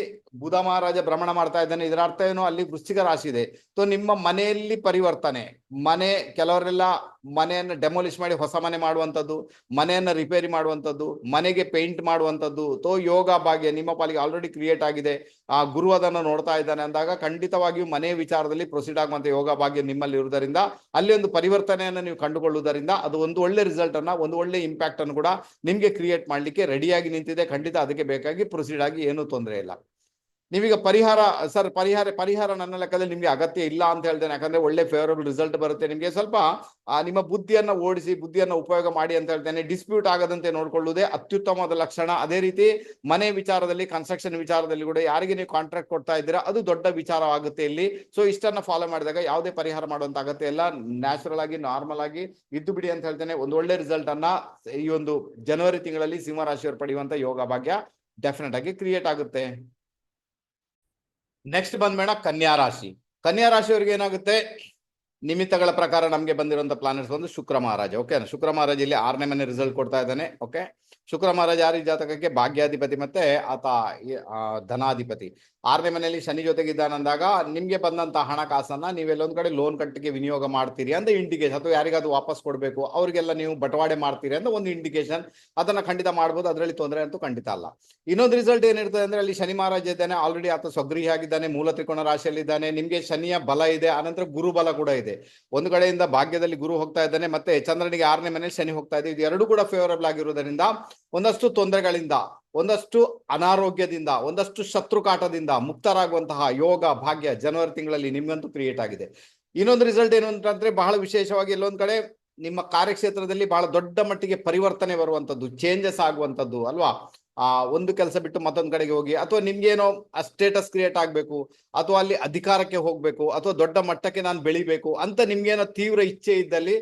ಬುಧ ಮಹಾರಾಜ ಭ್ರಮಣ ಮಾಡ್ತಾ ಇದ್ದಾನೆ. ಇದರ ಅರ್ಥ ಏನು? ಅಲ್ಲಿ ವೃಶ್ಚಿಕ ರಾಶಿ ಇದೆ. ಸೊ ನಿಮ್ಮ ಮನೆಯಲ್ಲಿ ಪರಿವರ್ತನೆ, ಮನೆ ಕೆಲವರೆಲ್ಲ ಮನೆಯನ್ನು ಡೆಮೊಲಿಷ್ ಮಾಡಿ ಹೊಸ ಮನೆ ಮಾಡುವಂಥದ್ದು, ಮನೆಯನ್ನು ರಿಪೇರಿ ಮಾಡುವಂಥದ್ದು, ಮನೆಗೆ ಪೇಂಟ್ ಮಾಡುವಂಥದ್ದು. ತೋ ಯೋಗ ಭಾಗ್ಯ ನಿಮ್ಮ ಪಾಲಿಗೆ ಆಲ್ರೆಡಿ ಕ್ರಿಯೇಟ್ ಆಗಿದೆ. ಆ ಗುರು ಅದನ್ನು ನೋಡ್ತಾ ಇದ್ದಾನೆ ಅಂದಾಗ ಖಂಡಿತವಾಗಿಯೂ ಮನೆ ವಿಚಾರದಲ್ಲಿ ಪ್ರೊಸೀಡ್ ಆಗುವಂಥ ಯೋಗ ಭಾಗ್ಯ ನಿಮ್ಮಲ್ಲಿ ಇರುವುದರಿಂದ, ಅಲ್ಲಿ ಒಂದು ಪರಿವರ್ತನೆಯನ್ನು ನೀವು ಕಂಡುಕೊಳ್ಳುವುದರಿಂದ ಅದು ಒಂದು ಒಳ್ಳೆ ರಿಸಲ್ಟ್ ಅನ್ನ, ಒಂದು ಒಳ್ಳೆ ಇಂಪ್ಯಾಕ್ಟ್ ಅನ್ನು ಕೂಡ ನಿಮಗೆ ಕ್ರಿಯೇಟ್ ಮಾಡಲಿಕ್ಕೆ ರೆಡಿಯಾಗಿ ನಿಂತಿದೆ. ಖಂಡಿತ ಅದಕ್ಕೆ ಬೇಕಾಗಿ ಪ್ರೊಸೀಡ್ ಆಗಿ ಏನೂ ತೊಂದರೆ ಇಲ್ಲ. ನೀವೀಗ ಪರಿಹಾರ, ಸರ್ ಪರಿಹಾರ ಪರಿಹಾರ ನನ್ನ ಲೆಕ್ಕದಲ್ಲಿ ನಿಮಗೆ ಅಗತ್ಯ ಇಲ್ಲ ಅಂತ ಹೇಳ್ತೇನೆ. ಯಾಕಂದ್ರೆ ಒಳ್ಳೆ ಫೇವರಬಲ್ ರಿಸಲ್ಟ್ ಬರುತ್ತೆ. ನಿಮಗೆ ಸ್ವಲ್ಪ ನಿಮ್ಮ ಬುದ್ಧಿಯನ್ನು ಓಡಿಸಿ, ಬುದ್ಧಿಯನ್ನು ಉಪಯೋಗ ಮಾಡಿ ಅಂತ ಹೇಳ್ತೇನೆ. ಡಿಸ್ಪ್ಯೂಟ್ ಆಗದಂತೆ ನೋಡ್ಕೊಳ್ಳುವುದೇ ಅತ್ಯುತ್ತಮವಾದ ಲಕ್ಷಣ. ಅದೇ ರೀತಿ ಮನೆ ವಿಚಾರದಲ್ಲಿ ಕನ್ಸ್ಟ್ರಕ್ಷನ್ ವಿಚಾರದಲ್ಲಿ ಕೂಡ ಯಾರಿಗೆ ನೀವು ಕಾಂಟ್ರಾಕ್ಟ್ ಕೊಡ್ತಾ ಇದ್ದೀರಾ, ಅದು ದೊಡ್ಡ ವಿಚಾರವಾಗುತ್ತೆ ಇಲ್ಲಿ. ಸೊ ಇಷ್ಟನ್ನ ಫಾಲೋ ಮಾಡಿದಾಗ ಯಾವುದೇ ಪರಿಹಾರ ಮಾಡುವಂತ ಅಗತ್ಯ ಇಲ್ಲ. ನ್ಯಾಚುರಲ್ ಆಗಿ ನಾರ್ಮಲ್ ಆಗಿ ಇದ್ದು ಬಿಡಿ ಅಂತ ಹೇಳ್ತೇನೆ. ಒಂದು ಒಳ್ಳೆ ರಿಸಲ್ಟ್ ಅನ್ನ ಈ ಒಂದು ಜನವರಿ ತಿಂಗಳಲ್ಲಿ ಸಿಂಹರಾಶಿಯವರು ಪಡೆಯುವಂತ ಯೋಗ ಭಾಗ್ಯ ಡೆಫಿನೆಟ್ ಆಗಿ ಕ್ರಿಯೇಟ್ ಆಗುತ್ತೆ. ನೆಕ್ಸ್ಟ್ ಬಂದ್ಬೇಡ ಕನ್ಯಾ ರಾಶಿ. ಕನ್ಯಾ ರಾಶಿಯವರಿಗೆ ಏನಾಗುತ್ತೆ? ನಿಮಿತ್ತಗಳ ಪ್ರಕಾರ ನಮಗೆ ಬಂದಿರುವಂತ ಪ್ಲಾನೆಟ್ಸ್ ಬಂದು ಶುಕ್ರ ಮಹಾರಾಜ ಓಕೆ ಶುಕ್ರ ಮಹಾರಾಜ ಇಲ್ಲಿ ಆರನೇ ಮನೆ ರಿಸಲ್ಟ್ ಕೊಡ್ತಾ ಇದ್ದಾನೆ ಓಕೆ ಶುಕ್ರ ಮಹಾರಾಜ ಯಾರಿ ಜಾತಕಕ್ಕೆ? ಭಾಗ್ಯಾಧಿಪತಿ ಮತ್ತೆ ಆತ ಧನಾಧಿಪತಿ. ಆರನೇ ಮನೆಯಲ್ಲಿ ಶನಿ ಜೊತೆಗಿದ್ದಾನಂದಾಗ ನಿಮಗೆ ಬಂದಂತ ಹಣಕಾಸನ್ನ ನೀವೆಲ್ಲೊಂದು ಕಡೆ ಲೋನ್ ಕಟ್ಟಿಗೆ ವಿನಿಯೋಗ ಮಾಡ್ತೀರಿ ಅಂತ ಇಂಡಿಕೇಶನ್ ಅಥವಾ ಯಾರಿಗಾದ್ರು ವಾಪಸ್ ಕೊಡಬೇಕು, ಅವರಿಗೆಲ್ಲ ನೀವು ಬಟವಾಡೆ ಮಾಡ್ತೀರಿ ಅಂತ ಒಂದು ಇಂಡಿಕೇಶನ್ ಅದನ್ನ ಖಂಡಿತ ಮಾಡ್ಬೋದು. ಅದರಲ್ಲಿ ತೊಂದರೆ ಅಂತೂ ಖಂಡಿತ ಅಲ್ಲ. ಇನ್ನೊಂದು ರಿಸಲ್ಟ್ ಏನಿರ್ತದೆ ಅಂದ್ರೆ ಅಲ್ಲಿ ಶನಿ ಮಹಾರಾಜ ಇದ್ದಾನೆ ಆಲ್ರೆಡಿ ಆತ ಸ್ವಗೃಹಿ ಆಗಿದ್ದಾನೆ ಮೂಲ ತ್ರಿಕೋಣ ರಾಶಿಯಲ್ಲಿದ್ದಾನೆ, ನಿಮ್ಗೆ ಶನಿಯ ಬಲ ಇದೆ, ಆನಂತರ ಗುರು ಬಲ ಕೂಡ ಇದೆ. ಒಂದು ಕಡೆಯಿಂದ ಭಾಗ್ಯದಲ್ಲಿ ಗುರು ಹೋಗ್ತಾ ಇದ್ದಾನೆ, ಮತ್ತೆ ಚಂದ್ರನಿಗೆ ಆರನೇ ಮನೆಯಲ್ಲಿ ಶನಿ ಹೋಗ್ತಾ ಇದೆ. ಇದು ಎರಡು ಕೂಡ ಫೇವರಬಲ್ ಆಗಿರುವುದರಿಂದ ಒಂದಷ್ಟು ತೊಂದರೆಗಳಿಂದ ಒಂದಷ್ಟು ಅನಾರೋಗ್ಯದಿಂದ, ಒಂದಷ್ಟು ಶತ್ರುಕಾಟದಿಂದ ಮುಕ್ತರಾಗುವಂತಹ ಯೋಗ ಭಾಗ್ಯ ಜನವರಿ ತಿಂಗಳಲ್ಲಿ ನಿಮ್ಗಂತೂ ಕ್ರಿಯೇಟ್ ಆಗಿದೆ. ಇನ್ನೊಂದು ರಿಸಲ್ಟ್ ಏನು ಅಂತಂದ್ರೆ ಬಹಳ ವಿಶೇಷವಾಗಿ ಎಲ್ಲೊಂದು ಕಡೆ ನಿಮ್ಮ ಕಾರ್ಯಕ್ಷೇತ್ರದಲ್ಲಿ ಬಹಳ ದೊಡ್ಡ ಮಟ್ಟಿಗೆ ಪರಿವರ್ತನೆ ಬರುವಂತದ್ದು ಚೇಂಜಸ್ ಆಗುವಂತದ್ದು ಅಲ್ವಾ? ಆ, ಒಂದು ಕೆಲಸ ಬಿಟ್ಟು ಮತ್ತೊಂದು ಕಡೆಗೆ ಹೋಗಿ ಅಥವಾ ನಿಮ್ಗೇನೋ ಸ್ಟೇಟಸ್ ಕ್ರಿಯೇಟ್ ಆಗ್ಬೇಕು, ಅಥವಾ ಅಲ್ಲಿ ಅಧಿಕಾರಕ್ಕೆ ಹೋಗ್ಬೇಕು, ಅಥವಾ ದೊಡ್ಡ ಮಟ್ಟಕ್ಕೆ ನಾನು ಬೆಳಿಬೇಕು ಅಂತ ನಿಮ್ಗೇನೋ ತೀವ್ರ ಇಚ್ಛೆ ಇದ್ದಲ್ಲಿ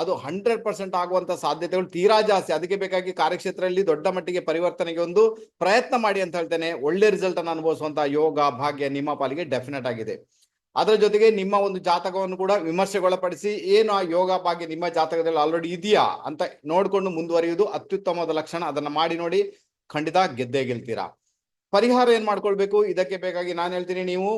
ಅದು ಹಂಡ್ರೆಡ್ ಪರ್ಸೆಂಟ್ ಆಗುವಂತ ಸಾಧ್ಯತೆಗಳು ತೀರಾ ಜಾಸ್ತಿ. ಅದಕ್ಕೆ ಬೇಕಾಗಿ ಕಾರ್ಯಕ್ಷೇತ್ರದಲ್ಲಿ ದೊಡ್ಡ ಮಟ್ಟಿಗೆ ಪರಿವರ್ತನೆಗೆ ಒಂದು ಪ್ರಯತ್ನ ಮಾಡಿ ಅಂತ ಹೇಳ್ತೇನೆ. ಒಳ್ಳೆ ರಿಸಲ್ಟ್ ಅನ್ನು ಅನುಭವಿಸುವಂತ ಯೋಗ, ಭಾಗ್ಯ ನಿಮ್ಮ ಪಾಲಿಗೆ ಡೆಫಿನೆಟ್ ಆಗಿದೆ. ಅದರ ಜೊತೆಗೆ ನಿಮ್ಮ ಒಂದು ಜಾತಕವನ್ನು ಕೂಡ ವಿಮರ್ಶೆಗೊಳಪಡಿಸಿ ಏನು ಆ ಯೋಗ, ಭಾಗ್ಯ ನಿಮ್ಮ ಜಾತಕದಲ್ಲಿ ಆಲ್ರೆಡಿ ಇದೆಯಾ ಅಂತ ನೋಡ್ಕೊಂಡು ಮುಂದುವರಿಯುವುದು ಅತ್ಯುತ್ತಮವಾದ ಲಕ್ಷಣ. ಅದನ್ನ ಮಾಡಿ ನೋಡಿ ಖಂಡಿತ ಗೆದ್ದೇ ಗೆಲ್ತೀರಾ. ಪರಿಹಾರ ಏನ್ ಮಾಡ್ಕೊಳ್ಬೇಕು? ಇದಕ್ಕೆ ಬೇಕಾಗಿ ನಾನು ಹೇಳ್ತೀನಿ, ನೀವು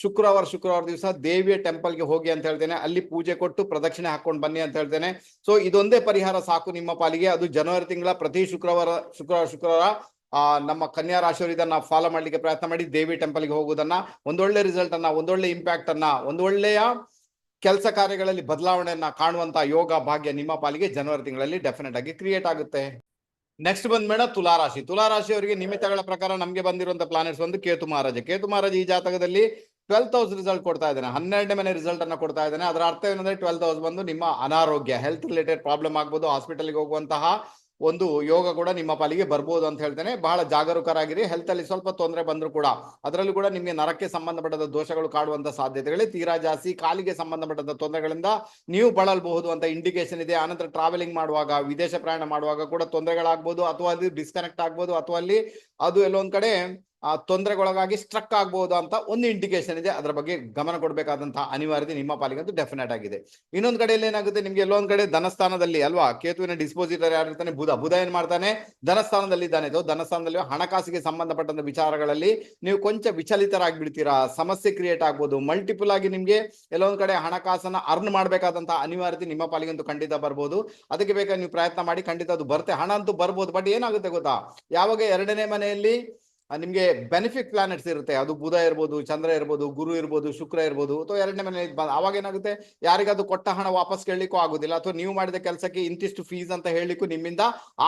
ಶುಕ್ರವಾರ ಶುಕ್ರವಾರ ದಿವಸ ದೇವಿಯ ಟೆಂಪಲ್ಗೆ ಹೋಗಿ ಅಂತ ಹೇಳ್ತೇನೆ. ಅಲ್ಲಿ ಪೂಜೆ ಕೊಟ್ಟು ಪ್ರದಕ್ಷಿಣೆ ಹಾಕೊಂಡು ಬನ್ನಿ ಅಂತ ಹೇಳ್ತೇನೆ. ಸೊ ಇದೊಂದೇ ಪರಿಹಾರ ಸಾಕು ನಿಮ್ಮ ಪಾಲಿಗೆ. ಅದು ಜನವರಿ ತಿಂಗಳ ಪ್ರತಿ ಶುಕ್ರವಾರ ಶುಕ್ರವಾರ ಶುಕ್ರವಾರ ನಮ್ಮ ಕನ್ಯಾ ರಾಶಿಯವರು ಇದನ್ನ ಫಾಲೋ ಮಾಡ್ಲಿಕ್ಕೆ ಪ್ರಯತ್ನ ಮಾಡಿ ದೇವಿ ಟೆಂಪಲ್ಗೆ ಹೋಗುವುದನ್ನ, ಒಂದೊಳ್ಳೆ ರಿಸಲ್ಟ್ ಅನ್ನ, ಒಂದೊಳ್ಳೆ ಇಂಪ್ಯಾಕ್ಟ್ ಅನ್ನ, ಒಂದೊಳ್ಳೆಯ ಕೆಲಸ ಕಾರ್ಯಗಳಲ್ಲಿ ಬದಲಾವಣೆಯನ್ನ ಕಾಣುವಂತ ಯೋಗ ಭಾಗ್ಯ ನಿಮ್ಮ ಪಾಲಿಗೆ ಜನವರಿ ತಿಂಗಳಲ್ಲಿ ಡೆಫಿನೆಟ್ ಆಗಿ ಕ್ರಿಯೇಟ್ ಆಗುತ್ತೆ. ನೆಕ್ಸ್ಟ್ ಬಂದ್ಮೇಡ ತುಲಾರಾಶಿ. ತುಲಾರಾಶಿಯವರಿಗೆ ನಿಮಿತ್ತಗಳ ಪ್ರಕಾರ ನಮಗೆ ಬಂದಿರುವಂತ ಪ್ಲಾನೆಟ್ಸ್ ಒಂದು ಕೇತು ಮಹಾರಾಜ. ಕೇತು ಮಹಾರಾಜ ಈ ಜಾತಕದಲ್ಲಿ ಟ್ವೆಲ್ತ್ ಹೌಸ್ ರಿಸಲ್ಟ್ ಕೊಡ್ತಾ ಇದ್ದಾನೆ. ಹನ್ನೆರಡನೇ ಮನೆ ರಿಸಲ್ಟ್ ಅನ್ನ ಕೊಡ್ತಾ ಇದ್ದಾನೆ. ಅದರ ಅರ್ಥ ಏನಂದ್ರೆ ಟ್ವೆಲ್ತ್ ಹೌಸ್ ಬಂದು ನಿಮ್ಮ ಅನಾರೋಗ್ಯ ಹೆಲ್ತ್ ರಿಲೇಟೆಡ್ ಪ್ರಾಬ್ಲಮ್ ಆಗ್ಬೋದು ಹಾಸ್ಪಿಟಲ್ಗೆ ಹೋಗುವಂತಹ ಒಂದು ಯೋಗ ಕೂಡ ನಿಮ್ಮ ಪಾಲಿಗೆ ಬರ್ಬೋದು ಅಂತ ಹೇಳ್ತೇನೆ. ಬಹಳ ಜಾಗರೂಕರಾಗಿರಿ. ಹೆಲ್ತ್ ಅಲ್ಲಿ ಸ್ವಲ್ಪ ತೊಂದರೆ ಬಂದ್ರು ಕೂಡ ಅದರಲ್ಲೂ ಕೂಡ ನಿಮಗೆ ನರಕ್ಕೆ ಸಂಬಂಧಪಟ್ಟದ ದೋಷಗಳು ಕಾಡುವಂತ ಸಾಧ್ಯತೆಗಳೇ ತೀರಾ ಜಾಸ್ತಿ ಕಾಲಿಗೆ ಸಂಬಂಧಪಟ್ಟದ ತೊಂದರೆಗಳಿಂದ ನೀವು ಬಳಲಬಹುದು ಅಂತ ಇಂಡಿಕೇಶನ್ ಇದೆ. ಆನಂತರ ಟ್ರಾವೆಲಿಂಗ್ ಮಾಡುವಾಗ, ವಿದೇಶ ಪ್ರಯಾಣ ಮಾಡುವಾಗ ಕೂಡ ತೊಂದರೆಗಳಾಗ್ಬೋದು, ಅಥವಾ ಅಲ್ಲಿ ಡಿಸ್ಕನೆಕ್ಟ್ ಆಗ್ಬೋದು, ಅಥವಾ ಅಲ್ಲಿ ಅದು ಎಲ್ಲೊಂದ್ ಕಡೆ ಆ, ತೊಂದರೆಗೊಳಗಾಗಿ ಸ್ಟ್ರಕ್ ಆಗ್ಬಹುದು ಅಂತ ಒಂದು ಇಂಡಿಕೇಶನ್ ಇದೆ. ಅದರ ಬಗ್ಗೆ ಗಮನ ಕೊಡಬೇಕಾದಂತಹ ಅನಿವಾರ್ಯತೆ ನಿಮ್ಮ ಪಾಲಿಗಂತೂ ಡೆಫಿನೆಟ್ ಆಗಿದೆ. ಇನ್ನೊಂದು ಕಡೆಯಲ್ಲಿ ಏನಾಗುತ್ತೆ? ನಿಮ್ಗೆ ಎಲ್ಲೊಂದ್ ಕಡೆ ಧನಸ್ಥಾನದಲ್ಲಿ ಅಲ್ವಾ? ಕೇತುವಿನ ಡಿಸ್ಪೋಸಿಟರ್ ಯಾರಿರ್ತಾನೆ ಬುಧ. ಬುಧ ಏನ್ ಮಾಡ್ತಾನೆ? ಧನಸ್ಥಾನದಲ್ಲಿ ಇದ್ದಾನೆ. ಇದು ಧನಸ್ಥಾನದಲ್ಲಿ ಹಣಕಾಸಿಗೆ ಸಂಬಂಧಪಟ್ಟಂತ ವಿಚಾರಗಳಲ್ಲಿ ನೀವು ಕೊಂಚ ವಿಚಲಿತರಾಗಿಬಿಡ್ತೀರಾ? ಸಮಸ್ಯೆ ಕ್ರಿಯೇಟ್ ಆಗ್ಬೋದು. ಮಲ್ಟಿಪಲ್ ಆಗಿ ನಿಮ್ಗೆ ಎಲ್ಲೊಂದು ಕಡೆ ಹಣಕಾಸನ್ನ ಅರ್ನ್ ಮಾಡ್ಬೇಕಾದಂತಹ ಅನಿವಾರ್ಯತೆ ನಿಮ್ಮ ಪಾಲಿಗಂತೂ ಖಂಡಿತ ಬರ್ಬೋದು. ಅದಕ್ಕೆ ಬೇಕಾದ್ರೆ ನೀವು ಪ್ರಯತ್ನ ಮಾಡಿ ಖಂಡಿತ ಅದು ಬರುತ್ತೆ ಹಣ ಅಂತೂ ಬರ್ಬೋದು. ಬಟ್ ಏನಾಗುತ್ತೆ ಗೊತ್ತಾ? ಯಾವಾಗ ಎರಡನೇ ಮನೆಯಲ್ಲಿ ನಿಮ್ಗೆ ಬೆನಿಫಿಟ್ ಪ್ಲಾನೆಟ್ಸ್ ಇರುತ್ತೆ. ಅದು ಬುಧ ಇರ್ಬೋದು, ಚಂದ್ರ ಇರ್ಬೋದು, ಗುರು ಇರ್ಬೋದು, ಶುಕ್ರ ಇರ್ಬೋದು, ಅಥವಾ ಎರಡನೇ ಮನೆ ಅವಾಗ ಏನಾಗುತ್ತೆ? ಯಾರಿಗಾದ್ರು ಕೊಟ್ಟ ಹಣ ವಾಪಸ್ ಕೇಳಲಿಕ್ಕೂ ಆಗುದಿಲ್ಲ, ಅಥವಾ ನೀವು ಮಾಡಿದ ಕೆಲಸಕ್ಕೆ ಇಂತಿಷ್ಟು ಫೀಸ್ ಅಂತ ಹೇಳಲಿಕ್ಕೂ ನಿಮ್ಮಿಂದ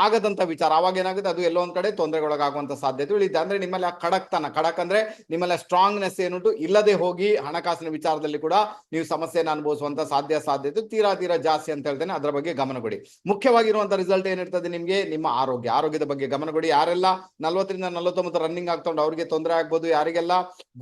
ಆಗದಂತ ವಿಚಾರ. ಅವಾಗ ಏನಾಗುತ್ತೆ? ಅದು ಎಲ್ಲೋ ಕಡೆ ತೊಂದರೆಗೊಳಗಾಗುವಂತ ಸಾಧ್ಯತೆ ಇದೆ ಅಂದ್ರೆ ನಿಮ್ಮಲ್ಲಿ ಆ ಖಡಕ್ತನ, ಖಡಕ್ ಅಂದ್ರೆ ನಿಮ್ಮಲ್ಲಿ ಸ್ಟ್ರಾಂಗ್ನೆಸ್ ಏನುಂಟು, ಇಲ್ಲದೆ ಹೋಗಿ ಹಣಕಾಸಿನ ವಿಚಾರದಲ್ಲಿ ಕೂಡ ನೀವು ಸಮಸ್ಯೆಯನ್ನು ಅನುಭವಿಸುವಂತ ಸಾಧ್ಯ, ಸಾಧ್ಯತೆ ತೀರಾ ತೀರಾ ಜಾಸ್ತಿ ಅಂತ ಹೇಳ್ತೇನೆ. ಅದರ ಬಗ್ಗೆ ಗಮನ ಕೊಡಿ. ಮುಖ್ಯವಾಗಿರುವಂತ ರಿಸಲ್ಟ್ ಏನಿರ್ತದೆ ನಿಮಗೆ? ನಿಮ್ಮ ಆರೋಗ್ಯ. ಆರೋಗ್ಯದ ಬಗ್ಗೆ ಗಮನ ಕೊಡಿ. ಯಾರೆಲ್ಲ ನಲವತ್ತರಿಂದ ನಲವತ್ತೊಂಬತ್ತು ರನ್ನಿಂಗ್ ಆಗ್ತೊಂಡು ಅವ್ರಿಗೆ ತೊಂದರೆ ಆಗ್ಬೋದು, ಯಾರಿಗೆಲ್ಲ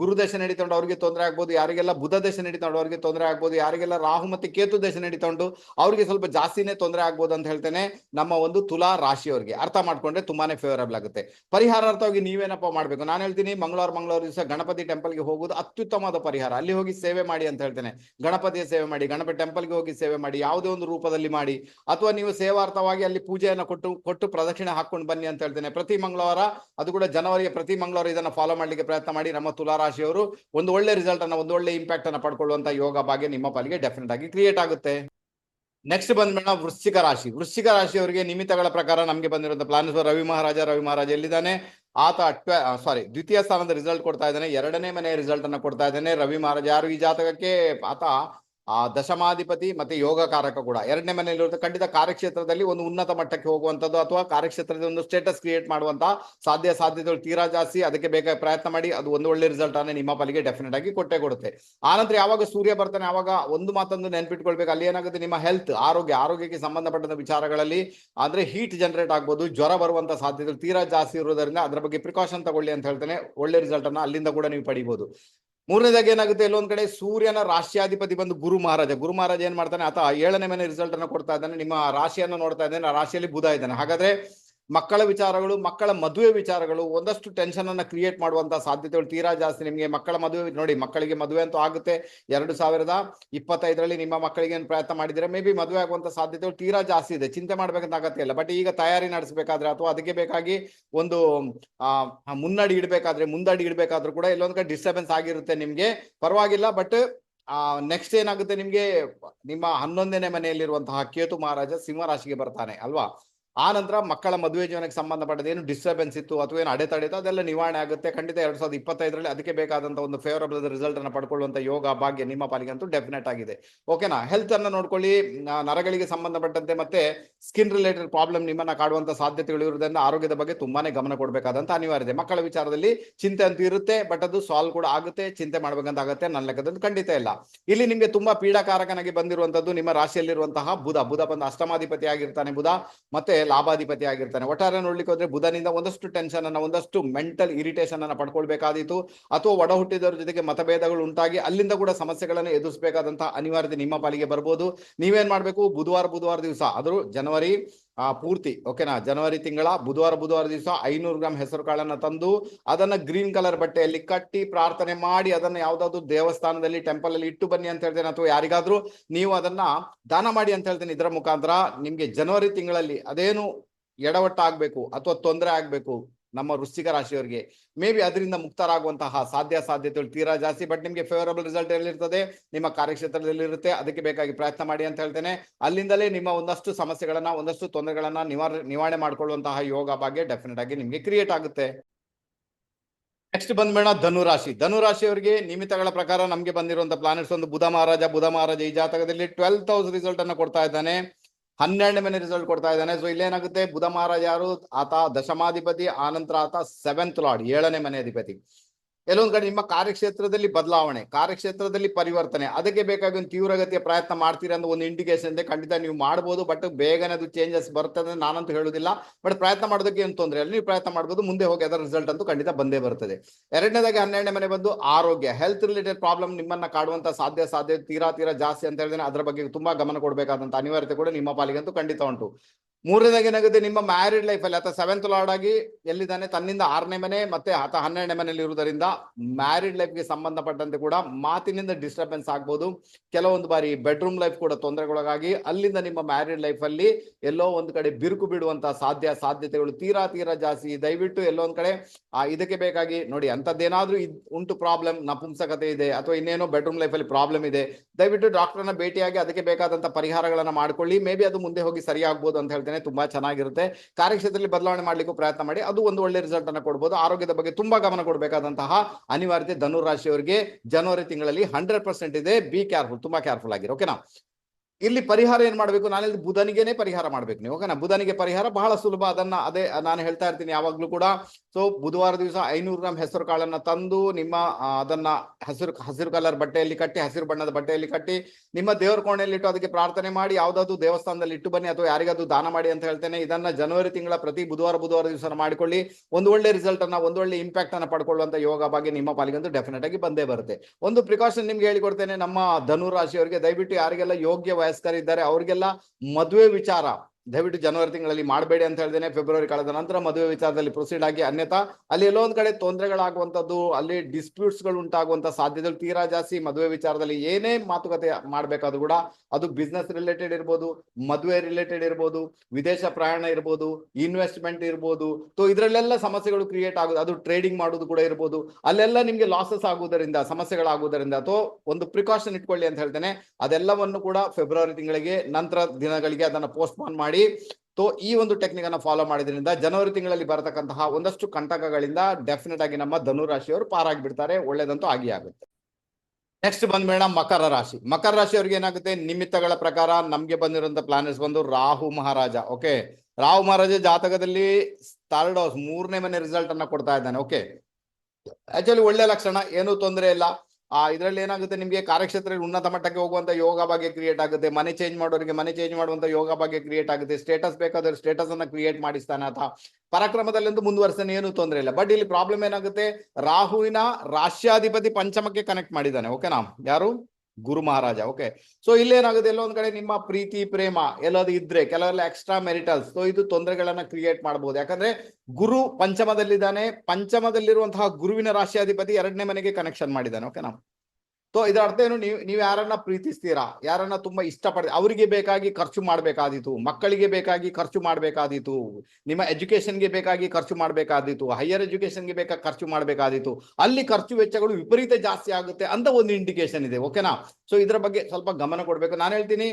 ಗುರುದಶ ನಡೀತೊಂಡು ಅವ್ರಿಗೆ ತೊಂದರೆ ಆಗ್ಬೋದು, ಯಾರಿಗೆಲ್ಲ ಬುಧ ದೇಶ ನಡೀತೊಂಡು ಅವ್ರಿಗೆ ತೊಂದರೆ ಆಗ್ಬೋದು, ಯಾರಿಗೆಲ್ಲ ರಾಹು ಮತ್ತೆ ಕೇತು ದಶ ನಡೀತೊಂಡು ಅವ್ರಿಗೆ ಸ್ವಲ್ಪ ಜಾಸ್ತಿನೇ ತೊಂದರೆ ಆಗ್ಬೋದು ಅಂತ ಹೇಳ್ತೇನೆ ನಮ್ಮ ಒಂದು ತುಲಾ ರಾಶಿಯವರಿಗೆ. ಅರ್ಥ ಮಾಡ್ಕೊಂಡ್ರೆ ತುಂಬಾನೇ ಫೇವರಬಲ್ ಆಗುತ್ತೆ. ಪರಿಹಾರಾರ್ಥವಾಗಿ ನೀವೇನಪ್ಪ ಮಾಡ್ಬೇಕು? ನಾನು ಹೇಳ್ತೀನಿ ಮಂಗಳವಾರ ಮಂಗಳವಾರ ದಿವಸ ಗಣಪತಿ ಟೆಂಪಲ್ಗೆ ಹೋಗೋದು ಅತ್ಯುತ್ತಮವಾದ ಪರಿಹಾರ. ಅಲ್ಲಿ ಹೋಗಿ ಸೇವೆ ಮಾಡಿ ಅಂತ ಹೇಳ್ತೇನೆ. ಗಣಪತಿಯ ಸೇವೆ ಮಾಡಿ, ಗಣಪತಿ ಟೆಂಪಲ್ಗೆ ಹೋಗಿ ಸೇವೆ ಮಾಡಿ, ಯಾವುದೇ ಒಂದು ರೂಪದಲ್ಲಿ ಮಾಡಿ, ಅಥವಾ ನೀವು ಸೇವಾರ್ಥವಾಗಿ ಅಲ್ಲಿ ಪೂಜೆಯನ್ನು ಕೊಟ್ಟು ಕೊಟ್ಟು ಪ್ರದಕ್ಷಿಣೆ ಹಾಕೊಂಡು ಬನ್ನಿ ಅಂತ ಹೇಳ್ತೇನೆ. ಪ್ರತಿ ಮಂಗಳವಾರ ಅದು ಕೂಡ ಜನವರಿಯ ಪ್ರತಿ ಮಂಗಳವಾರ ಇದನ್ನ ಫಾಲೋ ಮಾಡ್ಲಿಕ್ಕೆ ಪ್ರಯತ್ನ ಮಾಡಿ ನಮ್ಮ ತುಲಾ ರಾಶಿಯವರು ಒಂದು ಒಳ್ಳೆ ರಿಸಲ್ಟ್ ಅನ್ನ, ಒಂದು ಒಳ್ಳೆ ಇಂಪ್ಯಾಕ್ಟ್ ಅನ್ನ ಪಡ್ಕೊಳ್ಳುವಂತ ಯೋಗ ಭಾಗ್ಯ ನಿಮ್ಮ ಪಾಲಿಗೆ ಡೆಫಿನೆಟ್ ಆಗಿ ಕ್ರಿಯೇಟ್ ಆಗುತ್ತೆ. ನೆಕ್ಸ್ಟ್ ಬಂದ್ಬೇಡ ವೃಶ್ಚಿಕ ರಾಶಿ. ವೃಶ್ಚಿಕ ರಾಶಿಯವರಿಗೆ ನಿಮಿತ್ತಗಳ ಪ್ರಕಾರ ನಮಗೆ ಬಂದಿರುವಂತ ಪ್ಲಾನ್ ರವಿ ಮಹಾರಾಜ. ರವಿ ಮಹಾರಾಜ ಎಲ್ಲಿದ್ದಾನೆ? ಆತ ಸಾರಿ ದ್ವಿತೀಯ ಸ್ಥಾನದ ರಿಸಲ್ಟ್ ಕೊಡ್ತಾ ಇದ್ದಾನೆ. ಎರಡನೇ ಮನೆಯ ರಿಸಲ್ಟ್ ಅನ್ನ ಕೊಡ್ತಾ ಇದ್ದಾನೆ. ರವಿ ಮಹಾರಾಜ ಯಾರು ಈ ಜಾತಕಕ್ಕೆ? ಆತ ಆ ದಶಮಾಧಿಪತಿ ಮತ್ತೆ ಯೋಗ ಕಾರಕ ಕೂಡ ಎರಡನೇ ಮನೆಯಲ್ಲಿ ಖಂಡಿತ ಕಾರ್ಯಕ್ಷೇತ್ರದಲ್ಲಿ ಒಂದು ಉನ್ನತ ಮಟ್ಟಕ್ಕೆ ಹೋಗುವಂಥದ್ದು ಅಥವಾ ಕಾರ್ಯಕ್ಷೇತ್ರದಲ್ಲಿ ಒಂದು ಸ್ಟೇಟಸ್ ಕ್ರಿಯೇಟ್ ಮಾಡುವಂತಹ ಸಾಧ್ಯ ಸಾಧ್ಯತೆಗಳು ತೀರಾ ಜಾಸ್ತಿ. ಅದಕ್ಕೆ ಬೇಕಾದ ಪ್ರಯತ್ನ ಮಾಡಿ, ಅದು ಒಂದು ಒಳ್ಳೆ ರಿಸಲ್ಟ್ ಅನ್ನ ನಿಮ್ಮ ಪಾಲಿಗೆ ಡೆಫಿನೆಟ್ ಆಗಿ ಕೊಟ್ಟೆ ಕೊಡುತ್ತೆ. ಆನಂತರ ಯಾವಾಗ ಸೂರ್ಯ ಬರ್ತಾನೆ ಆವಾಗ ಒಂದು ಮಾತೊಂದು ನೆನ್ಪಿಟ್ಕೊಳ್ಬೇಕು. ಅಲ್ಲಿ ಏನಾಗುತ್ತೆ? ನಿಮ್ಮ ಹೆಲ್ತ್ ಆರೋಗ್ಯ, ಆರೋಗ್ಯಕ್ಕೆ ಸಂಬಂಧಪಟ್ಟಂತ ವಿಚಾರಗಳಲ್ಲಿ ಅಂದ್ರೆ ಹೀಟ್ ಜನರೇಟ್ ಆಗ್ಬೋದು, ಜ್ವರ ಬರುವಂತ ಸಾಧ್ಯತೆಗಳು ತೀರಾ ಜಾಸ್ತಿ ಇರುವುದರಿಂದ ಅದರ ಬಗ್ಗೆ ಪ್ರಿಕಾಷನ್ ತಗೊಳ್ಳಿ ಅಂತ ಹೇಳ್ತಾನೆ. ಒಳ್ಳೆ ರಿಸಲ್ಟ್ ಅನ್ನ ಅಲ್ಲಿಂದ ಕೂಡ ನೀವು ಪಡಿಬಹುದು ಮೂರನೇದಾಗಿ ಏನಾಗುತ್ತೆ? ಎಲ್ಲೊಂದ್ ಕಡೆ ಸೂರ್ಯನ ರಾಶಿಯಾಧಿಪತಿ ಬಂದು ಗುರು ಮಹಾರಾಜ. ಗುರು ಮಹಾರಾಜ ಏನ್ ಮಾಡ್ತಾನೆ? ಆತ ಏಳನೇ ಮನೆ ರಿಸಲ್ಟ್ ಅನ್ನ ಕೊಡ್ತಾ ಇದ್ದಾನೆ. ನಿಮ್ಮ ರಾಶಿಯನ್ನು ನೋಡ್ತಾ ಇದ್ದಾನೆ. ಆ ರಾಶಿಯಲ್ಲಿ ಬುಧ ಇದ್ದಾನೆ. ಹಾಗಾದ್ರೆ ಮಕ್ಕಳ ವಿಚಾರಗಳು, ಮಕ್ಕಳ ಮದುವೆ ವಿಚಾರಗಳು, ಒಂದಷ್ಟು ಟೆನ್ಷನ್ ಅನ್ನ ಕ್ರಿಯೇಟ್ ಮಾಡುವಂತಹ ಸಾಧ್ಯತೆಗಳು ತೀರಾ ಜಾಸ್ತಿ ನಿಮಗೆ. ಮಕ್ಕಳ ಮದುವೆ, ನೋಡಿ ಮಕ್ಕಳಿಗೆ ಮದುವೆ ಅಂತೂ ಆಗುತ್ತೆ. ಎರಡು ಸಾವಿರದ ಇಪ್ಪತ್ತೈದರಲ್ಲಿ ನಿಮ್ಮ ಮಕ್ಕಳಿಗೆ ಏನು ಪ್ರಯತ್ನ ಮಾಡಿದರೆ ಮೇ ಬಿ ಮದುವೆ ಆಗುವಂತ ಸಾಧ್ಯತೆಗಳು ತೀರಾ ಜಾಸ್ತಿ ಇದೆ. ಚಿಂತೆ ಮಾಡ್ಬೇಕಂತ ಅಗತ್ಯ ಇಲ್ಲ. ಬಟ್ ಈಗ ತಯಾರಿ ನಡೆಸಬೇಕಾದ್ರೆ ಅಥವಾ ಅದಕ್ಕೆ ಬೇಕಾಗಿ ಒಂದು ಮುನ್ನಡಿ ಇಡಬೇಕಾದ್ರೆ, ಮುಂದಡಿ ಇಡಬೇಕಾದ್ರೂ ಕೂಡ ಎಲ್ಲೊಂದ್ ಕಡೆ ಡಿಸ್ಟರ್ಬೆನ್ಸ್ ಆಗಿರುತ್ತೆ ನಿಮಗೆ. ಪರವಾಗಿಲ್ಲ. ಬಟ್ ಆ ನೆಕ್ಸ್ಟ್ ಏನಾಗುತ್ತೆ ನಿಮ್ಗೆ? ನಿಮ್ಮ ಹನ್ನೊಂದನೇ ಮನೆಯಲ್ಲಿರುವಂತಹ ಕೇತು ಮಹಾರಾಜ ಸಿಂಹ ರಾಶಿಗೆ ಬರ್ತಾನೆ, ಅಲ್ವಾ? ಆ ನಂತರ ಮಕ್ಕಳ ಮದುವೆ ಜೀವನಕ್ಕೆ ಸಂಬಂಧಪಟ್ಟದ ಏನು ಡಿಸ್ಟರ್ಬೆನ್ಸ್ ಇತ್ತು ಅಥವಾ ಏನು ಅಡೆತಡೆ ಇತ್ತು, ಅದೆಲ್ಲ ನಿವಾರಣೆ ಆಗುತ್ತೆ. ಖಂಡಿತ ಎರಡ್ ಸಾವಿರದ ಇಪ್ಪತ್ತೈದರಲ್ಲಿ ಅದಕ್ಕೆ ಬೇಕಾದಂತ ಒಂದು ಫೇವರಬಲ್ ರಿಸಲ್ಟ್ ಅನ್ನು ಪಡ್ಕೊಳ್ಳುವಂತ ಯೋಗ ಭಾಗ್ಯ ನಿಮ್ಮ ಪಾಲಿಗೆ ಅಂತೂ ಡೆಫಿನೆಟ್ ಆಗಿದೆ ಓಕೆನಾ ಹೆಲ್ತ್ ಅನ್ನು ನೋಡ್ಕೊಳ್ಳಿ. ನರಗಳಿಗೆ ಸಂಬಂಧಪಟ್ಟಂತೆ ಮತ್ತೆ ಸ್ಕಿನ್ ರಿಲೇಟೆಡ್ ಪ್ರಾಬ್ಲಮ್ ನಿಮ್ಮನ್ನ ಕಾಡುವಂತ ಸಾಧ್ಯತೆಗಳು ಇರುವುದರಿಂದ ಆರೋಗ್ಯದ ಬಗ್ಗೆ ತುಂಬಾನೇ ಗಮನ ಕೊಡಬೇಕಾದಂತ ಅನಿವಾರ್ಯ ಇದೆ ಮಕ್ಕಳ ವಿಚಾರದಲ್ಲಿ ಚಿಂತೆ ಅಂತೂ ಇರುತ್ತೆ ಬಟ್ ಅದು ಸಾಲ್ವ್ ಕೂಡ ಆಗುತ್ತೆ, ಚಿಂತೆ ಮಾಡ್ಬೇಕಂತ ಆಗುತ್ತೆ ನನ್ನ ಲೆಕ್ಕದಲ್ಲಿ ಖಂಡಿತ ಇಲ್ಲ. ಇಲ್ಲಿ ನಿಮಗೆ ತುಂಬಾ ಪೀಡಾಕಾರಕನಾಗಿ ಬಂದಿರುವಂತದ್ದು ನಿಮ್ಮ ರಾಶಿಯಲ್ಲಿರುವಂತಹ ಬುಧ. ಬುಧ ಬಂದು ಅಷ್ಟಮಾಧಿಪತಿ ಆಗಿರ್ತಾನೆ ಬುಧ. ಮತ್ತೆ ಲಾಭಾಧಿಪತಿ ಆಗಿರ್ತಾನೆ. ಒಟ್ಟಾರೆ ನೋಡ್ಲಿಕ್ಕೆ ಹೋದ್ರೆ ಬುಧನಿಂದ ಒಂದಷ್ಟು ಟೆನ್ಷನ್ ಅನ್ನ, ಒಂದಷ್ಟು ಮೆಂಟಲ್ ಇರಿಟೇಷನ್ ಅನ್ನ ಪಡ್ಕೊಳ್ಬೇಕಾದೀತು. ಅಥವಾ ಒಡ ಹುಟ್ಟಿದವರ ಜೊತೆಗೆ ಮತಭೇದಗಳು ಉಂಟಾಗಿ ಅಲ್ಲಿಂದ ಕೂಡ ಸಮಸ್ಯೆಗಳನ್ನು ಎದುರಿಸಬೇಕಾದಂತಹ ಅನಿವಾರ್ಯತೆ ನಿಮ್ಮ ಪಾಲಿಗೆ ಬರ್ಬೋದು. ನೀವೇನ್ ಮಾಡ್ಬೇಕು? ಬುಧವಾರ ಬುಧವಾರ ದಿವಸ ಆದ್ರೂ ಜನವರಿ ಪೂರ್ತಿ ಓಕೆನಾ ಜನವರಿ ತಿಂಗಳ, ಬುಧವಾರ ಬುಧವಾರ ದಿವಸ ಐನೂರು ಗ್ರಾಮ್ ಹೆಸರು ಕಾಳನ್ನ ತಂದು ಅದನ್ನ ಗ್ರೀನ್ ಕಲರ್ ಬಟ್ಟೆಯಲ್ಲಿ ಕಟ್ಟಿ ಪ್ರಾರ್ಥನೆ ಮಾಡಿ ಅದನ್ನ ಯಾವ್ದಾದ್ರು ದೇವಸ್ಥಾನದಲ್ಲಿ ಟೆಂಪಲ್ ಅಲ್ಲಿ ಇಟ್ಟು ಬನ್ನಿ ಅಂತ ಹೇಳ್ತೇನೆ ಅಥವಾ ಯಾರಿಗಾದರೂ ನೀವು ಅದನ್ನ ದಾನ ಮಾಡಿ ಅಂತ ಹೇಳ್ತೇನೆ ಇದರ ಮುಖಾಂತರ ನಿಮ್ಗೆ ಜನವರಿ ತಿಂಗಳಲ್ಲಿ ಅದೇನು ಎಡವಟ್ಟಾಗ್ಬೇಕು ಅಥವಾ ತೊಂದರೆ ಆಗ್ಬೇಕು ನಮ್ಮ ವೃಶ್ಚಿಕ ರಾಶಿಯವರಿಗೆ ಮೇ ಬಿ ಅದರಿಂದ ಮುಕ್ತರಾಗುವಂತಹ ಸಾಧ್ಯ ಸಾಧ್ಯತೆಗಳು ತೀರಾ ಜಾಸ್ತಿ ಬಟ್ ನಿಮಗೆ ಫೇವರಬಲ್ ರಿಸಲ್ಟ್ ಎಲ್ಲಿರ್ತದೆ? ನಿಮ್ಮ ಕಾರ್ಯಕ್ಷೇತ್ರದಲ್ಲಿ ಇರುತ್ತೆ. ಅದಕ್ಕೆ ಬೇಕಾಗಿ ಪ್ರಯತ್ನ ಮಾಡಿ ಅಂತ ಹೇಳ್ತೇನೆ. ಅಲ್ಲಿಂದಲೇ ನಿಮ್ಮ ಒಂದಷ್ಟು ಸಮಸ್ಯೆಗಳನ್ನ, ಒಂದಷ್ಟು ತೊಂದರೆಗಳನ್ನ ನಿವಾರ, ನಿವಾರಣೆ ಮಾಡಿಕೊಳ್ಳುವಂತಹ ಯೋಗ ಭಾಗ್ಯ ಡೆಫಿನೆಟ್ ಆಗಿ ನಿಮಗೆ ಕ್ರಿಯೇಟ್ ಆಗುತ್ತೆ. ನೆಕ್ಸ್ಟ್ ಬಂದ್ಬೇಡ ಧನುರಾಶಿ ಧನುರಾಶಿಯವರಿಗೆ ನಿಮಿತ್ತಗಳ ಪ್ರಕಾರ ನಮಗೆ ಬಂದಿರುವಂತಹ ಪ್ಲಾನೆಟ್ಸ್ ಒಂದು ಬುಧ ಮಹಾರಾಜ ಬುಧ ಮಹಾರಾಜ ಈ ಜಾತಕದಲ್ಲಿ ಟ್ವೆಲ್ತ್ ಹೌಸ್ ರಿಸಲ್ಟ್ ಅನ್ನು ಕೊಡ್ತಾ ಇದ್ದಾನೆ. ಹನ್ನೆರಡನೇ ಮನೆ ರಿಸಲ್ಟ್ ಕೊಡ್ತಾ ಇದ್ದಾನೆ. ಸೊ ಇಲ್ಲೇನಾಗುತ್ತೆ? ಬುಧ ಮಹಾರಾಜ ಯಾರು? ಆತ ದಶಮಾಧಿಪತಿ, ಆನಂತರ ಆತ ಸೆವೆಂತ್ ಲಾರ್ಡ್ ಏಳನೇ ಮನೆ ಅಧಿಪತಿ. ಎಲ್ಲೊಂದ್ ಕಡೆ ನಿಮ್ಮ ಕಾರ್ಯಕ್ಷೇತ್ರದಲ್ಲಿ ಬದಲಾವಣೆ, ಕಾರ್ಯಕ್ಷೇತ್ರದಲ್ಲಿ ಪರಿವರ್ತನೆ, ಅದಕ್ಕೆ ಬೇಕಾಗಿ ಒಂದು ತೀವ್ರಗತಿಯ ಪ್ರಯತ್ನ ಮಾಡ್ತೀರಾ ಅಂತ ಒಂದು ಇಂಡಿಕೇಶನ್ ಇದೆ. ಖಂಡಿತ ನೀವು ಮಾಡ್ಬೋದು ಬಟ್ ಬೇಗನೆ ಅದು ಚೇಂಜಸ್ ಬರ್ತದೆ ನಾನಂತೂ ಹೇಳುದಿಲ್ಲ. ಬಟ್ ಪ್ರಯತ್ನ ಮಾಡೋದಕ್ಕೆ ಏನು ತೊಂದರೆ ಇಲ್ಲ. ನೀವು ಪ್ರಯತ್ನ ಮಾಡ್ಬೋದು, ಮುಂದೆ ಹೋಗಿ ಅದರ ರಿಸಲ್ಟ್ ಅಂತೂ ಖಂಡಿತ ಬಂದೇ ಬರ್ತದೆ. ಎರಡನೇದಾಗಿ ಹನ್ನೆರಡನೇ ಮನೆ ಬಂದು ಆರೋಗ್ಯ ಹೆಲ್ತ್ ರಿಲೇಟೆಡ್ ಪ್ರಾಬ್ಲಮ್ ನಿಮ್ಮನ್ನ ಕಾಡುವಂತ ಸಾಧ್ಯ ಸಾಧ್ಯ, ತೀರಾ ತೀರಾ ಜಾಸ್ತಿ ಅಂತ ಹೇಳಿದ್ರೆ ಅದರ ಬಗ್ಗೆ ತುಂಬಾ ಗಮನ ಕೊಡಬೇಕಾದಂತ ಅನಿವಾರ್ಯತೆ ಕೂಡ ನಿಮ್ಮ ಪಾಲಿಗಂತೂ ಖಂಡಿತ ಉಂಟು. ಮೂರನೇದಾಗಿ ಏನಾಗುತ್ತೆ? ನಿಮ್ಮ ಮ್ಯಾರಿಡ್ ಲೈಫ್ ಅಲ್ಲಿ, ಅಥವಾ ಸೆವೆಂತ್ ಲಾರ್ಡ್ ಆಗಿ ಎಲ್ಲಿದ್ದಾನೆ? ತನ್ನಿಂದ ಆರನೇ ಮನೆ ಮತ್ತೆ ಆತ ಹನ್ನೆರಡನೇ ಮನೆಯಲ್ಲಿ ಇರುವುದರಿಂದ ಮ್ಯಾರಿಡ್ ಲೈಫ್ಗೆ ಸಂಬಂಧಪಟ್ಟಂತೆ ಕೂಡ ಮಾತಿನಿಂದ ಡಿಸ್ಟರ್ಬೆನ್ಸ್ ಆಗ್ಬೋದು. ಕೆಲವೊಂದು ಬಾರಿ ಬೆಡ್ರೂಮ್ ಲೈಫ್ ಕೂಡ ತೊಂದರೆಗೊಳಗಾಗಿ ಅಲ್ಲಿಂದ ನಿಮ್ಮ ಮ್ಯಾರಿಡ್ ಲೈಫ್ ಅಲ್ಲಿ ಎಲ್ಲೋ ಒಂದ್ ಕಡೆ ಬಿರುಕು ಬಿಡುವಂತಹ ಸಾಧ್ಯ, ಸಾಧ್ಯತೆಗಳು ತೀರಾ ತೀರಾ ಜಾಸ್ತಿ ದಯವಿಟ್ಟು ಎಲ್ಲೋ ಒಂದ್ ಕಡೆ, ಆ, ಇದಕ್ಕೆ ಬೇಕಾಗಿ ನೋಡಿ ಅಂತದ್ದೇನಾದ್ರೂ ಉಂಟು ಪ್ರಾಬ್ಲಮ್ ನಪುಂಸಕತೆ ಇದೆ, ಅಥವಾ ಇನ್ನೇನೋ ಬೆಡ್ರೂಮ್ ಲೈಫ್ ಅಲ್ಲಿ ಪ್ರಾಬ್ಲಮ್ ಇದೆ, ದಯವಿಟ್ಟು ಡಾಕ್ಟರ್ನ ಭೇಟಿಯಾಗಿ ಅದಕ್ಕೆ ಬೇಕಾದಂತ ಪರಿಹಾರಗಳನ್ನ ಮಾಡ್ಕೊಳ್ಳಿ. ಮೇ ಬಿ ಅದು ಮುಂದೆ ಹೋಗಿ ಸರಿ ಆಗ್ಬೋದು ಅಂತ ಹೇಳ್ತೇನೆ. ತುಂಬಾ ಚೆನ್ನಾಗಿರುತ್ತೆ. ಕಾರ್ಯಕ್ಷೇತ್ರದಲ್ಲಿ ಬದಲಾವಣೆ ಮಾಡ್ಲಿಕ್ಕೂ ಪ್ರಯತ್ನ ಮಾಡಿ. ಅದು ಒಂದು ಒಳ್ಳೆ ರಿಸಲ್ಟ್ ಅನ್ನ ಕೊಡಬಹುದು ಆರೋಗ್ಯದ ಬಗ್ಗೆ ತುಂಬಾ ಗಮನ ಕೊಡಬೇಕಾದಂತಹ ಅನಿವಾರ್ಯತೆ ಧನುರ್ ರಾಶಿಯವರಿಗೆ ಜನವರಿ ತಿಂಗಳಲ್ಲಿ ಹಂಡ್ರೆಡ್ ಪರ್ಸೆಂಟ್ ಇದೆ. ಬಿ ಕೇರ್ಫುಲ್ ತುಂಬಾ ಕೇರ್ಫುಲ್ ಆಗಿರೋ. ಓಕೆನಾ ಇಲ್ಲಿ ಪರಿಹಾರ ಏನ್ ಮಾಡಬೇಕು? ನಾನು ಇಲ್ಲಿ ಬುಧನಿಗೆನೆ ಪರಿಹಾರ ಮಾಡ್ಬೇಕು. ನೀವು ಓಕೆನಾ ಬುಧನಿಗೆ ಪರಿಹಾರ ಬಹಳ ಸುಲಭ. ಅದನ್ನ ಅದೇ, ನಾನು ಹೇಳ್ತಾ ಇರ್ತೀನಿ ಯಾವಾಗ್ಲೂ ಕೂಡ. ಸೊ ಬುಧವಾರ ದಿವಸ ಐನೂರು ಗ್ರಾಮ್ ಹೆಸರು ಕಾಳನ್ನ ತಂದು ನಿಮ್ಮ ಅದನ್ನ ಹಸಿರು ಹಸಿರು ಕಲರ್ ಬಟ್ಟೆಯಲ್ಲಿ ಕಟ್ಟಿ, ಹಸಿರು ಬಣ್ಣದ ಬಟ್ಟೆಯಲ್ಲಿ ಕಟ್ಟಿ, ನಿಮ್ಮ ದೇವರ ಕೋಣೆಯಲ್ಲಿ ಇಟ್ಟು ಅದಕ್ಕೆ ಪ್ರಾರ್ಥನೆ ಮಾಡಿ, ಯಾವ್ದಾದ್ರು ದೇವಸ್ಥಾನದಲ್ಲಿ ಇಟ್ಟು ಬನ್ನಿ ಅಥವಾ ಯಾರಿಗಾದ್ರು ದಾನ ಮಾಡಿ ಅಂತ ಹೇಳ್ತೇನೆ. ಇದನ್ನ ಜನವರಿ ತಿಂಗಳ ಪ್ರತಿ ಬುಧವಾರ ಬುಧವಾರ ದಿವಸ ಮಾಡಿಕೊಳ್ಳಿ. ಒಂದು ಒಳ್ಳೆ ರಿಸಲ್ಟ್ ಅನ್ನ, ಒಂದು ಒಳ್ಳೆ ಇಂಪ್ಯಾಕ್ಟ್ ಅನ್ನ ಪಡ್ಕೊಳ್ಳುವಂತ ಯೋಗ ಬಗ್ಗೆ ನಿಮ್ಮ ಪಾಲಿಗಂತೂ ಡೆಫಿನೆಟ್ ಆಗಿ ಬಂದೇ ಬರುತ್ತೆ. ಒಂದು ಪ್ರಿಕಾಷನ್ ನಿಮ್ಗೆ ಹೇಳಿಕೊಡ್ತೇನೆ. ನಮ್ಮ ಧನು ರಾಶಿಯವರಿಗೆ ದಯವಿಟ್ಟು ಯಾರಿಗೆಲ್ಲ ಯೋಗ್ಯ ವಯಸ್ಕರಿದ್ದಾರೆ ಅವ್ರಿಗೆಲ್ಲ ಮದುವೆ ವಿಚಾರ. ದಯವಿಟ್ಟು ಜನವರಿ ತಿಂಗಳಲ್ಲಿ ಮಾಡಬೇಡಿ ಅಂತ ಹೇಳ್ದೇನೆ ಫೆಬ್ರವರಿ ಕಳೆದ ನಂತರ ಮದುವೆ ವಿಚಾರದಲ್ಲಿ ಪ್ರೊಸೀಡ್ ಆಗಿ ಅನ್ಯಥಾ ಅಲ್ಲಿ ಎಲ್ಲೋ ಒಂದ್ ಕಡೆ ತೊಂದರೆಗಳಾಗುವಂತದ್ದು ಅಲ್ಲಿ ಡಿಸ್ಪ್ಯೂಟ್ಸ್ಗಳು ಉಂಟಾಗುವಂತ ಸಾಧ್ಯತೆಗಳು ತೀರಾ ಜಾಸ್ತಿ, ಮದುವೆ ವಿಚಾರದಲ್ಲಿ ಏನೇ ಮಾತುಕತೆ ಮಾಡ್ಬೇಕಾದ್ರು ಕೂಡ ಅದು ಬಿಸ್ನೆಸ್ ರಿಲೇಟೆಡ್ ಇರ್ಬೋದು, ಮದುವೆ ರಿಲೇಟೆಡ್ ಇರ್ಬೋದು, ವಿದೇಶ ಪ್ರಯಾಣ ಇರ್ಬೋದು ಇನ್ವೆಸ್ಟ್ಮೆಂಟ್ ಇರ್ಬೋದು ಸೊ ಇದರಲ್ಲೆಲ್ಲ ಸಮಸ್ಯೆಗಳು ಕ್ರಿಯೇಟ್ ಆಗೋದು, ಅದು ಟ್ರೇಡಿಂಗ್ ಮಾಡೋದು ಕೂಡ ಇರ್ಬೋದು, ಅಲ್ಲೆಲ್ಲ ನಿಮ್ಗೆ ಲಾಸಸ್ ಆಗುವುದರಿಂದ ಸಮಸ್ಯೆಗಳಾಗುವುದರಿಂದ ಅಥವಾ ಒಂದು ಪ್ರಿಕಾಷನ್ ಇಟ್ಕೊಳ್ಳಿ ಅಂತ ಹೇಳ್ತೇನೆ. ಅದೆಲ್ಲವನ್ನು ಕೂಡ ಫೆಬ್ರವರಿ ತಿಂಗಳಿಗೆ, ನಂತರ ದಿನಗಳಿಗೆ ಅದನ್ನ ಪೋಸ್ಟ್ಪೋನ್ ಮಾಡಿ. ಸೊ ಈ ಒಂದು ಟೆಕ್ನಿಕ್ ಅನ್ನ ಫಾಲೋ ಮಾಡಿದ್ರಿಂದ ಜನವರಿ ತಿಂಗಳಲ್ಲಿ ಬರತಕ್ಕಂತಹ ಒಂದಷ್ಟು ಕಂಟಕಗಳಿಂದ ಡೆಫಿನೆಟ್ ಆಗಿ ನಮ್ಮ ಧನು ರಾಶಿಯವರು ಪಾರಾಗಿ ಬಿಡ್ತಾರೆ ಒಳ್ಳೇದಂತೂ ಆಗಿ ಆಗುತ್ತೆ. ನೆಕ್ಸ್ಟ್ ಬಂದ್ಬೇಡ ಮಕರ ರಾಶಿ. ಮಕರ ರಾಶಿಯವ್ರಿಗೆ ಏನಾಗುತ್ತೆ? ನಿಮಿತ್ತಗಳ ಪ್ರಕಾರ ನಮ್ಗೆ ಬಂದಿರುವಂತ ಪ್ಲಾನೆಟ್ಸ್ ಬಂದು ರಾಹು ಮಹಾರಾಜ ಓಕೆ ರಾಹು ಮಹಾರಾಜ ಜಾತಕದಲ್ಲಿ ಥರ್ಡ್ ಹೌಸ್ ಮೂರನೇ ಮನೆ ರಿಸಲ್ಟ್ ಅನ್ನ ಕೊಡ್ತಾ ಇದ್ದಾನೆ ಓಕೆ ಆಕ್ಚುಲಿ ಒಳ್ಳೆ ಲಕ್ಷಣ, ಏನೂ ತೊಂದರೆ ಇಲ್ಲ. ಆ, ಇದರಲ್ಲಿ ಏನಾಗುತ್ತೆ? ನಿಮಗೆ ಕಾರ್ಯಕ್ಷೇತ್ರದಲ್ಲಿ ಉನ್ನತ ಮಟ್ಟಕ್ಕೆ ಹೋಗುವಂತ ಯೋಗ ಭಾಗ್ಯ ಕ್ರಿಯೇಟ್ ಆಗುತ್ತೆ. ಮನೆ ಚೇಂಜ್ ಮಾಡೋರಿಗೆ ಮನೆ ಚೇಂಜ್ ಮಾಡುವಂತ ಯೋಗ ಭಾಗ್ಯ ಕ್ರಿಯೇಟ್ ಆಗುತ್ತೆ. ಸ್ಟೇಟಸ್ ಬೇಕಾದ್ರೆ ಸ್ಟೇಟಸ್ ಅನ್ನ ಕ್ರಿಯೇಟ್ ಮಾಡಿಸ್ತಾನೆ ಅಥವಾ ಪರಾಕ್ರಮದಲ್ಲಂತೂ ಮುಂದುವರ್ಸನೆ ಏನು ತೊಂದರೆ ಇಲ್ಲ. ಬಟ್ ಇಲ್ಲಿ ಪ್ರಾಬ್ಲಮ್ ಏನಾಗುತ್ತೆ? ರಾಹುವಿನ ರಾಶ್ಯಾಧಿಪತಿ ಪಂಚಮಕ್ಕೆ ಕನೆಕ್ಟ್ ಮಾಡಿದ್ದಾನೆ. ಓಕೆನಾ ಯಾರು? ಗುರು ಮಹಾರಾಜ ಓಕೆ ಸೊ ಇಲ್ಲೇನಾಗುತ್ತೆ? ಎಲ್ಲೋ ಒಂದ್ ಕಡೆ ನಿಮ್ಮ ಪ್ರೀತಿ, ಪ್ರೇಮ ಎಲ್ಲದು ಇದ್ರೆ ಕೆಲವೆಲ್ಲ ಎಕ್ಸ್ಟ್ರಾ ಮೆರಿಟಲ್ಸ್ ಸೊ ಇದು ತೊಂದರೆಗಳನ್ನ ಕ್ರಿಯೇಟ್ ಮಾಡಬಹುದು ಯಾಕಂದ್ರೆ ಗುರು ಪಂಚಮದಲ್ಲಿದ್ದಾನೆ. ಪಂಚಮದಲ್ಲಿರುವಂತಹ ಗುರುವಿನ ರಾಶಿಯಾಧಿಪತಿ ಎರಡನೇ ಮನೆಗೆ ಕನೆಕ್ಷನ್ ಮಾಡಿದ್ದಾನೆ ಓಕೆನಾ ಸೊ ಇದರ ಅರ್ಥ ಏನು? ನೀವು ನೀವು ಯಾರನ್ನ ಪ್ರೀತಿಸ್ತೀರಾ? ಯಾರನ್ನ ತುಂಬಾ ಇಷ್ಟಪಡ, ಅವರಿಗೆ ಬೇಕಾಗಿ ಖರ್ಚು ಮಾಡಬೇಕಾದೀತು. ಮಕ್ಕಳಿಗೆ ಬೇಕಾಗಿ ಖರ್ಚು ಮಾಡಬೇಕಾದೀತು. ನಿಮ್ಮ ಎಜುಕೇಶನ್ಗೆ ಬೇಕಾಗಿ ಖರ್ಚು ಮಾಡಬೇಕಾದೀತು. ಹೈಯರ್ ಎಜುಕೇಶನ್ಗೆ ಬೇಕಾಗಿ ಖರ್ಚು ಮಾಡಬೇಕಾದೀತು. ಅಲ್ಲಿ ಖರ್ಚು ವೆಚ್ಚಗಳು ವಿಪರೀತ ಜಾಸ್ತಿ ಆಗುತ್ತೆ ಅಂತ ಒಂದು ಇಂಡಿಕೇಶನ್ ಇದೆ. ಓಕೆನಾ ಸೊ ಇದರ ಬಗ್ಗೆ ಸ್ವಲ್ಪ ಗಮನ ಕೊಡ್ಬೇಕು. ನಾನು ಹೇಳ್ತೀನಿ